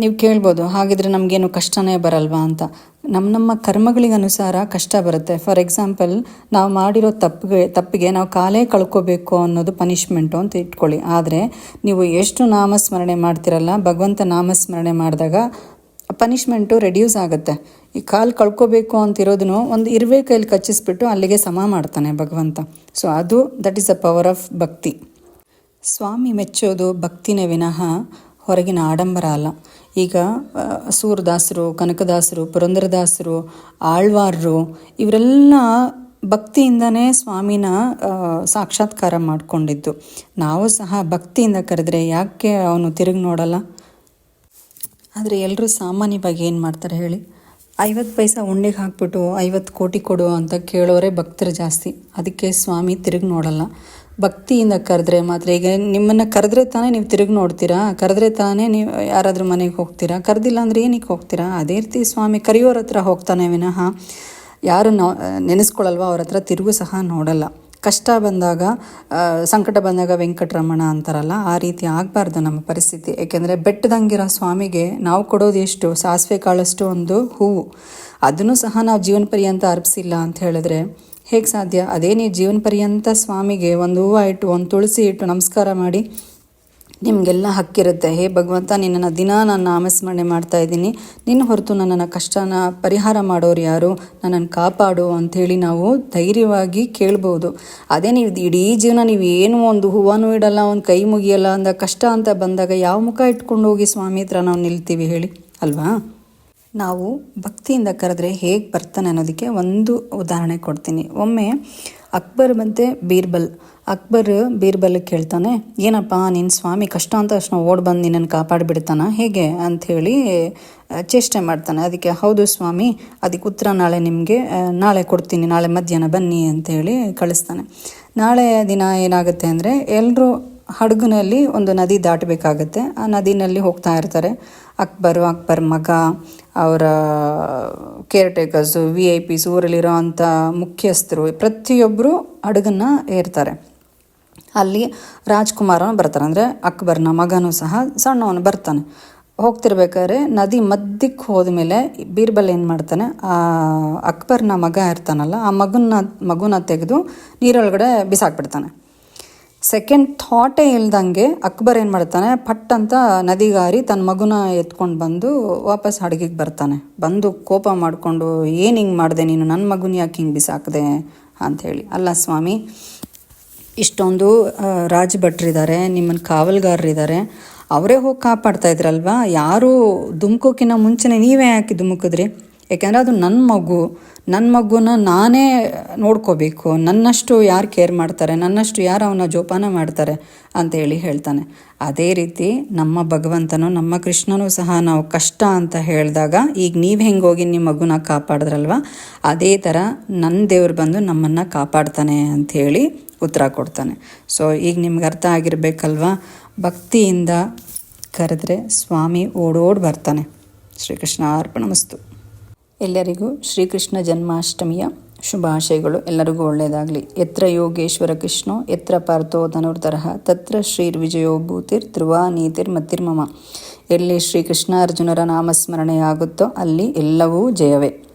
ನೀವು ಕೇಳ್ಬೋದು, ಹಾಗಿದ್ರೆ ನಮಗೇನು ಕಷ್ಟನೇ ಬರಲ್ವಾ ಅಂತ. ನಮ್ಮ ನಮ್ಮ ಕರ್ಮಗಳಿಗೆ ಅನುಸಾರ ಕಷ್ಟ ಬರುತ್ತೆ. ಫಾರ್ ಎಕ್ಸಾಂಪಲ್ ನಾವು ಮಾಡಿರೋ ತಪ್ಪಿಗೆ ತಪ್ಪಿಗೆ ನಾವು ಕಾಲೇ ಕಳ್ಕೋಬೇಕು ಅನ್ನೋದು ಪನಿಷ್ಮೆಂಟು ಅಂತ ಇಟ್ಕೊಳ್ಳಿ. ಆದರೆ, ನೀವು ಎಷ್ಟು ನಾಮಸ್ಮರಣೆ ಮಾಡ್ತಿರಲ್ಲ, ಭಗವಂತ ನಾಮಸ್ಮರಣೆ ಮಾಡಿದಾಗ ಪನಿಷ್ಮೆಂಟು ರೆಡ್ಯೂಸ್ ಆಗುತ್ತೆ. ಈ ಕಾಲು ಕಳ್ಕೋಬೇಕು ಅಂತಿರೋದನ್ನು ಒಂದು ಇರುವೆ ಕೈಲಿ ಕಚ್ಚಿಸ್ಬಿಟ್ಟು ಅಲ್ಲಿಗೆ ಸಮ ಮಾಡ್ತಾನೆ ಭಗವಂತ. ಸೊ ಅದು that is a power of bhakti. ಸ್ವಾಮಿ ಮೆಚ್ಚೋದು ಭಕ್ತಿನೇ ವಿನಃ ಹೊರಗಿನ ಆಡಂಬರ ಅಲ್ಲ. ಈಗ ಸೂರದಾಸರು ಕನಕದಾಸರು, ಪುರಂದರದಾಸರು, ಆಳ್ವಾರರು, ಇವರೆಲ್ಲ ಭಕ್ತಿಯಿಂದನೇ ಸ್ವಾಮಿನ ಸಾಕ್ಷಾತ್ಕಾರ ಮಾಡಿಕೊಂಡಿದ್ದು. ನಾವು ಸಹ ಭಕ್ತಿಯಿಂದ ಕರೆದ್ರೆ ಯಾಕೆ ಅವನು ತಿರುಗಿ ನೋಡಲ್ಲ? ಆದರೆ ಎಲ್ಲರೂ ಸಾಮಾನ್ಯವಾಗಿ ಏನು ಮಾಡ್ತಾರೆ ಹೇಳಿ? ಐವತ್ತು ಪೈಸಾ ಉಂಡೆಗೆ ಹಾಕ್ಬಿಟ್ಟು ಐವತ್ತು ಕೋಟಿ ಕೊಡು ಅಂತ ಕೇಳೋರೆ ಭಕ್ತರು ಜಾಸ್ತಿ. ಅದಕ್ಕೆ ಸ್ವಾಮಿ ತಿರುಗಿ ನೋಡಲ್ಲ. ಭಕ್ತಿಯಿಂದ ಕರೆದ್ರೆ ಮಾತ್ರ. ಈಗ ನಿಮ್ಮನ್ನು ಕರೆದ್ರೆ ತಾನೇ ನೀವು ತಿರುಗಿ ನೋಡ್ತೀರಾ? ಕರೆದ್ರೆ ತಾನೇ ನೀವು ಯಾರಾದರೂ ಮನೆಗೆ ಹೋಗ್ತೀರಾ? ಕರೆದಿಲ್ಲ ಅಂದರೆ ಏನಕ್ಕೆ ಹೋಗ್ತೀರಾ? ಅದೇ ರೀತಿ ಸ್ವಾಮಿ ಕರೆಯೋರ ಹತ್ರ ಹೋಗ್ತಾನೆ ವಿನಃ ಯಾರು ನೋ ನೆನೆಸ್ಕೊಳ್ಳಲ್ವ ಅವ್ರ ಹತ್ರ ತಿರುಗು ಸಹ ನೋಡಲ್ಲ. ಕಷ್ಟ ಬಂದಾಗ ಸಂಕಟ ಬಂದಾಗ ವೆಂಕಟರಮಣ ಅಂತಾರಲ್ಲ, ಆ ರೀತಿ ಆಗಬಾರ್ದು ನಮ್ಮ ಪರಿಸ್ಥಿತಿ. ಏಕೆಂದರೆ ಬೆಟ್ಟದಂಗಿರೋ ಸ್ವಾಮಿಗೆ ನಾವು ಕೊಡೋದು ಎಷ್ಟು? ಸಾಸಿವೆ ಕಾಳಷ್ಟು ಒಂದು ಹೂವು. ಅದನ್ನು ಸಹ ನಾವು ಜೀವನ ಪರ್ಯಂತ ಅರ್ಪಿಸಿಲ್ಲ ಅಂತ ಹೇಳಿದ್ರೆ ಹೇಗೆ ಸಾಧ್ಯ? ಅದೇ ನೀವು ಜೀವನ ಪರ್ಯಂತ ಸ್ವಾಮಿಗೆ ಒಂದು ಹೂವು ಇಟ್ಟು, ಒಂದು ತುಳಸಿ ಇಟ್ಟು ನಮಸ್ಕಾರ ಮಾಡಿ ನಿಮಗೆಲ್ಲ ಹಕ್ಕಿರುತ್ತೆ. ಹೇ ಭಗವಂತ, ನಿನ್ನನ್ನು ದಿನ ನಾನು ಆಮಸ್ಮರಣೆ ಮಾಡ್ತಾ ಇದ್ದೀನಿ. ನಿನ್ನ ಹೊರತು ನನ್ನನ್ನು ಕಷ್ಟನ ಪರಿಹಾರ ಮಾಡೋರು ಯಾರು? ನನ್ನನ್ನು ಕಾಪಾಡು ಅಂಥೇಳಿ ನಾವು ಧೈರ್ಯವಾಗಿ ಕೇಳ್ಬೋದು. ಅದೇ ನೀವು ಇಡೀ ಜೀವನ ನೀವು ಏನು ಒಂದು ಹೂವನೂ ಇಡಲ್ಲ, ಒಂದು ಕೈ ಮುಗಿಯಲ್ಲ ಅಂದ ಕಷ್ಟ ಅಂತ ಬಂದಾಗ ಯಾವ ಮುಖ ಇಟ್ಕೊಂಡು ಹೋಗಿ ಸ್ವಾಮಿ ಹತ್ರ ನಾವು ನಿಲ್ತೀವಿ ಹೇಳಿ. ಅಲ್ವಾ? ನಾವು ಭಕ್ತಿಯಿಂದ ಕರೆದ್ರೆ ಹೇಗೆ ಬರ್ತಾನೆ ಅನ್ನೋದಕ್ಕೆ ಒಂದು ಉದಾಹರಣೆ ಕೊಡ್ತೀನಿ. ಒಮ್ಮೆ ಅಕ್ಬರ್ ಮತ್ತು ಬೀರ್ಬಲ್, ಅಕ್ಬರ್ ಬೀರ್ಬಲ್ ಕೇಳ್ತಾನೆ, ಏನಪ್ಪ ನಿನ್ನ ಸ್ವಾಮಿ ಕಷ್ಟ ಅಂತ ತಕ್ಷಣ ಓಡ್ ಬಂದು ನಿನ್ನನ್ನು ಕಾಪಾಡಿಬಿಡ್ತಾನ ಹೇಗೆ? ಅಂಥೇಳಿ ಚೇಷ್ಟೆ ಮಾಡ್ತಾನೆ. ಅದಕ್ಕೆ, ಹೌದು ಸ್ವಾಮಿ, ಅದಕ್ಕೆ ಉತ್ತರ ನಾಳೆ ನಿಮಗೆ ನಾಳೆ ಕೊಡ್ತೀನಿ, ನಾಳೆ ಮಧ್ಯಾಹ್ನ ಬನ್ನಿ ಅಂತೇಳಿ ಕಳಿಸ್ತಾನೆ. ನಾಳೆ ದಿನ ಏನಾಗುತ್ತೆ ಅಂದರೆ ಎಲ್ಲರೂ ಹಡಗಿನಲ್ಲಿ ಒಂದು ನದಿ ದಾಟಬೇಕಾಗತ್ತೆ. ಆ ನದಿನಲ್ಲಿ ಹೋಗ್ತಾ ಇರ್ತಾರೆ. ಅಕ್ಬರು, ಅಕ್ಬರ್ ಮಗ, ಅವರ caretakers V I Ps ಊರಲ್ಲಿರೋ ಅಂಥ ಮುಖ್ಯಸ್ಥರು ಪ್ರತಿಯೊಬ್ಬರು ಹಡಗನ್ನು ಏರ್ತಾರೆ. ಅಲ್ಲಿ ರಾಜ್ಕುಮಾರ ಬರ್ತಾರೆ ಅಂದರೆ ಅಕ್ಬರ್ನ ಮಗನೂ ಸಹ ಸಣ್ಣವನು ಬರ್ತಾನೆ. ಹೋಗ್ತಿರ್ಬೇಕಾದ್ರೆ ನದಿ ಮಧ್ಯಕ್ಕೆ ಹೋದ್ಮೇಲೆ ಬೀರ್ಬಲ್ ಏನು ಮಾಡ್ತಾನೆ? ಆ ಅಕ್ಬರ್ನ ಮಗ ಇರ್ತಾನಲ್ಲ, ಆ ಮಗನ ಮಗುನ ತೆಗೆದು ನೀರೊಳಗಡೆ ಬಿಸಾಕ್ಬಿಡ್ತಾನೆ. ಸೆಕೆಂಡ್ ಥಾಟೇ ಇಲ್ದಂಗೆ ಅಕ್ಬರ್ ಏನು ಮಾಡ್ತಾನೆ, ಪಟ್ ಅಂತ ನದಿಗಾರಿ ತನ್ನ ಮಗುನ ಎತ್ಕೊಂಡು ಬಂದು ವಾಪಸ್ ಅಡುಗೆಗೆ ಬರ್ತಾನೆ. ಬಂದು ಕೋಪ ಮಾಡಿಕೊಂಡು, ಏನು ಹಿಂಗೆ ಮಾಡಿದೆ ನೀನು? ನನ್ನ ಮಗುನ ಯಾಕೆ ಹಿಂಗೆ ಬಿಸಾಕಿದೆ? ಅಂಥೇಳಿ ಅಲ್ಲ ಸ್ವಾಮಿ, ಇಷ್ಟೊಂದು ರಾಜ ಭಟ್ರಿದ್ದಾರೆ ನಿಮ್ಮನ್ನು ಕಾವಲ್ಗಾರರಿದ್ದಾರೆ ಅವರೇ ಹೋಗಿ ಕಾಪಾಡ್ತಾ ಇದ್ರಲ್ವಾ? ಯಾರು ಧುಮುಕೋಕಿನ್ನ ಮುಂಚೆನೇ ನೀವೇ ಯಾಕೆ ಧುಮುಕಿದ್ರಿ? ಯಾಕೆಂದರೆ ಅದು ನನ್ನ ಮಗು. ನನ್ನ ಮಗುನ ನಾನೇ ನೋಡ್ಕೋಬೇಕು. ನನ್ನಷ್ಟು ಯಾರು ಕೇರ್ ಮಾಡ್ತಾರೆ? ನನ್ನಷ್ಟು ಯಾರು ಅವನ ಜೋಪಾನ ಮಾಡ್ತಾರೆ? ಅಂತೇಳಿ ಹೇಳ್ತಾನೆ. ಅದೇ ರೀತಿ ನಮ್ಮ ಭಗವಂತನು, ನಮ್ಮ ಕೃಷ್ಣನೂ ಸಹ ನಾವು ಕಷ್ಟ ಅಂತ ಹೇಳಿದಾಗ, ಈಗ ನೀವು ಹೆಂಗೆ ಹೋಗಿ ನಿಮ್ಮ ಮಗುನ ಕಾಪಾಡಿದ್ರಲ್ವ? ಅದೇ ಥರ ನನ್ನ ದೇವ್ರು ಬಂದು ನಮ್ಮನ್ನು ಕಾಪಾಡ್ತಾನೆ ಅಂಥೇಳಿ ಉತ್ತರ ಕೊಡ್ತಾನೆ. ಸೊ ಈಗ ನಿಮ್ಗೆ ಅರ್ಥ ಆಗಿರಬೇಕಲ್ವಾ? ಭಕ್ತಿಯಿಂದ ಕರೆದ್ರೆ ಸ್ವಾಮಿ ಓಡೋಡ್ ಬರ್ತಾನೆ. ಶ್ರೀಕೃಷ್ಣ ಅರ್ಪಣಮಸ್ತು ಎಲ್ಲರಿಗೂ ಶ್ರೀಕೃಷ್ಣ ಜನ್ಮಾಷ್ಟಮಿಯ ಶುಭಾಶಯಗಳು. ಎಲ್ಲರಿಗೂ ಒಳ್ಳೆಯದಾಗಲಿ. ಎತ್ರ ಯೋಗೇಶ್ವರ ಕೃಷ್ಣೋ ಎತ್ರ ಪಾರ್ಥೋ ಧನುರ್ಧರಹ ತತ್ರ ಶ್ರೀರ್ವಿಜಯೋಭೂತಿರ್ ಧ್ರುವ ನೀತಿರ್ ಮತ್ತಿರ್ಮಮ. ಎಲ್ಲಿ ಶ್ರೀಕೃಷ್ಣ ಅರ್ಜುನರ ನಾಮಸ್ಮರಣೆಯಾಗುತ್ತೋ ಅಲ್ಲಿ ಎಲ್ಲವೂ ಜಯವೇ.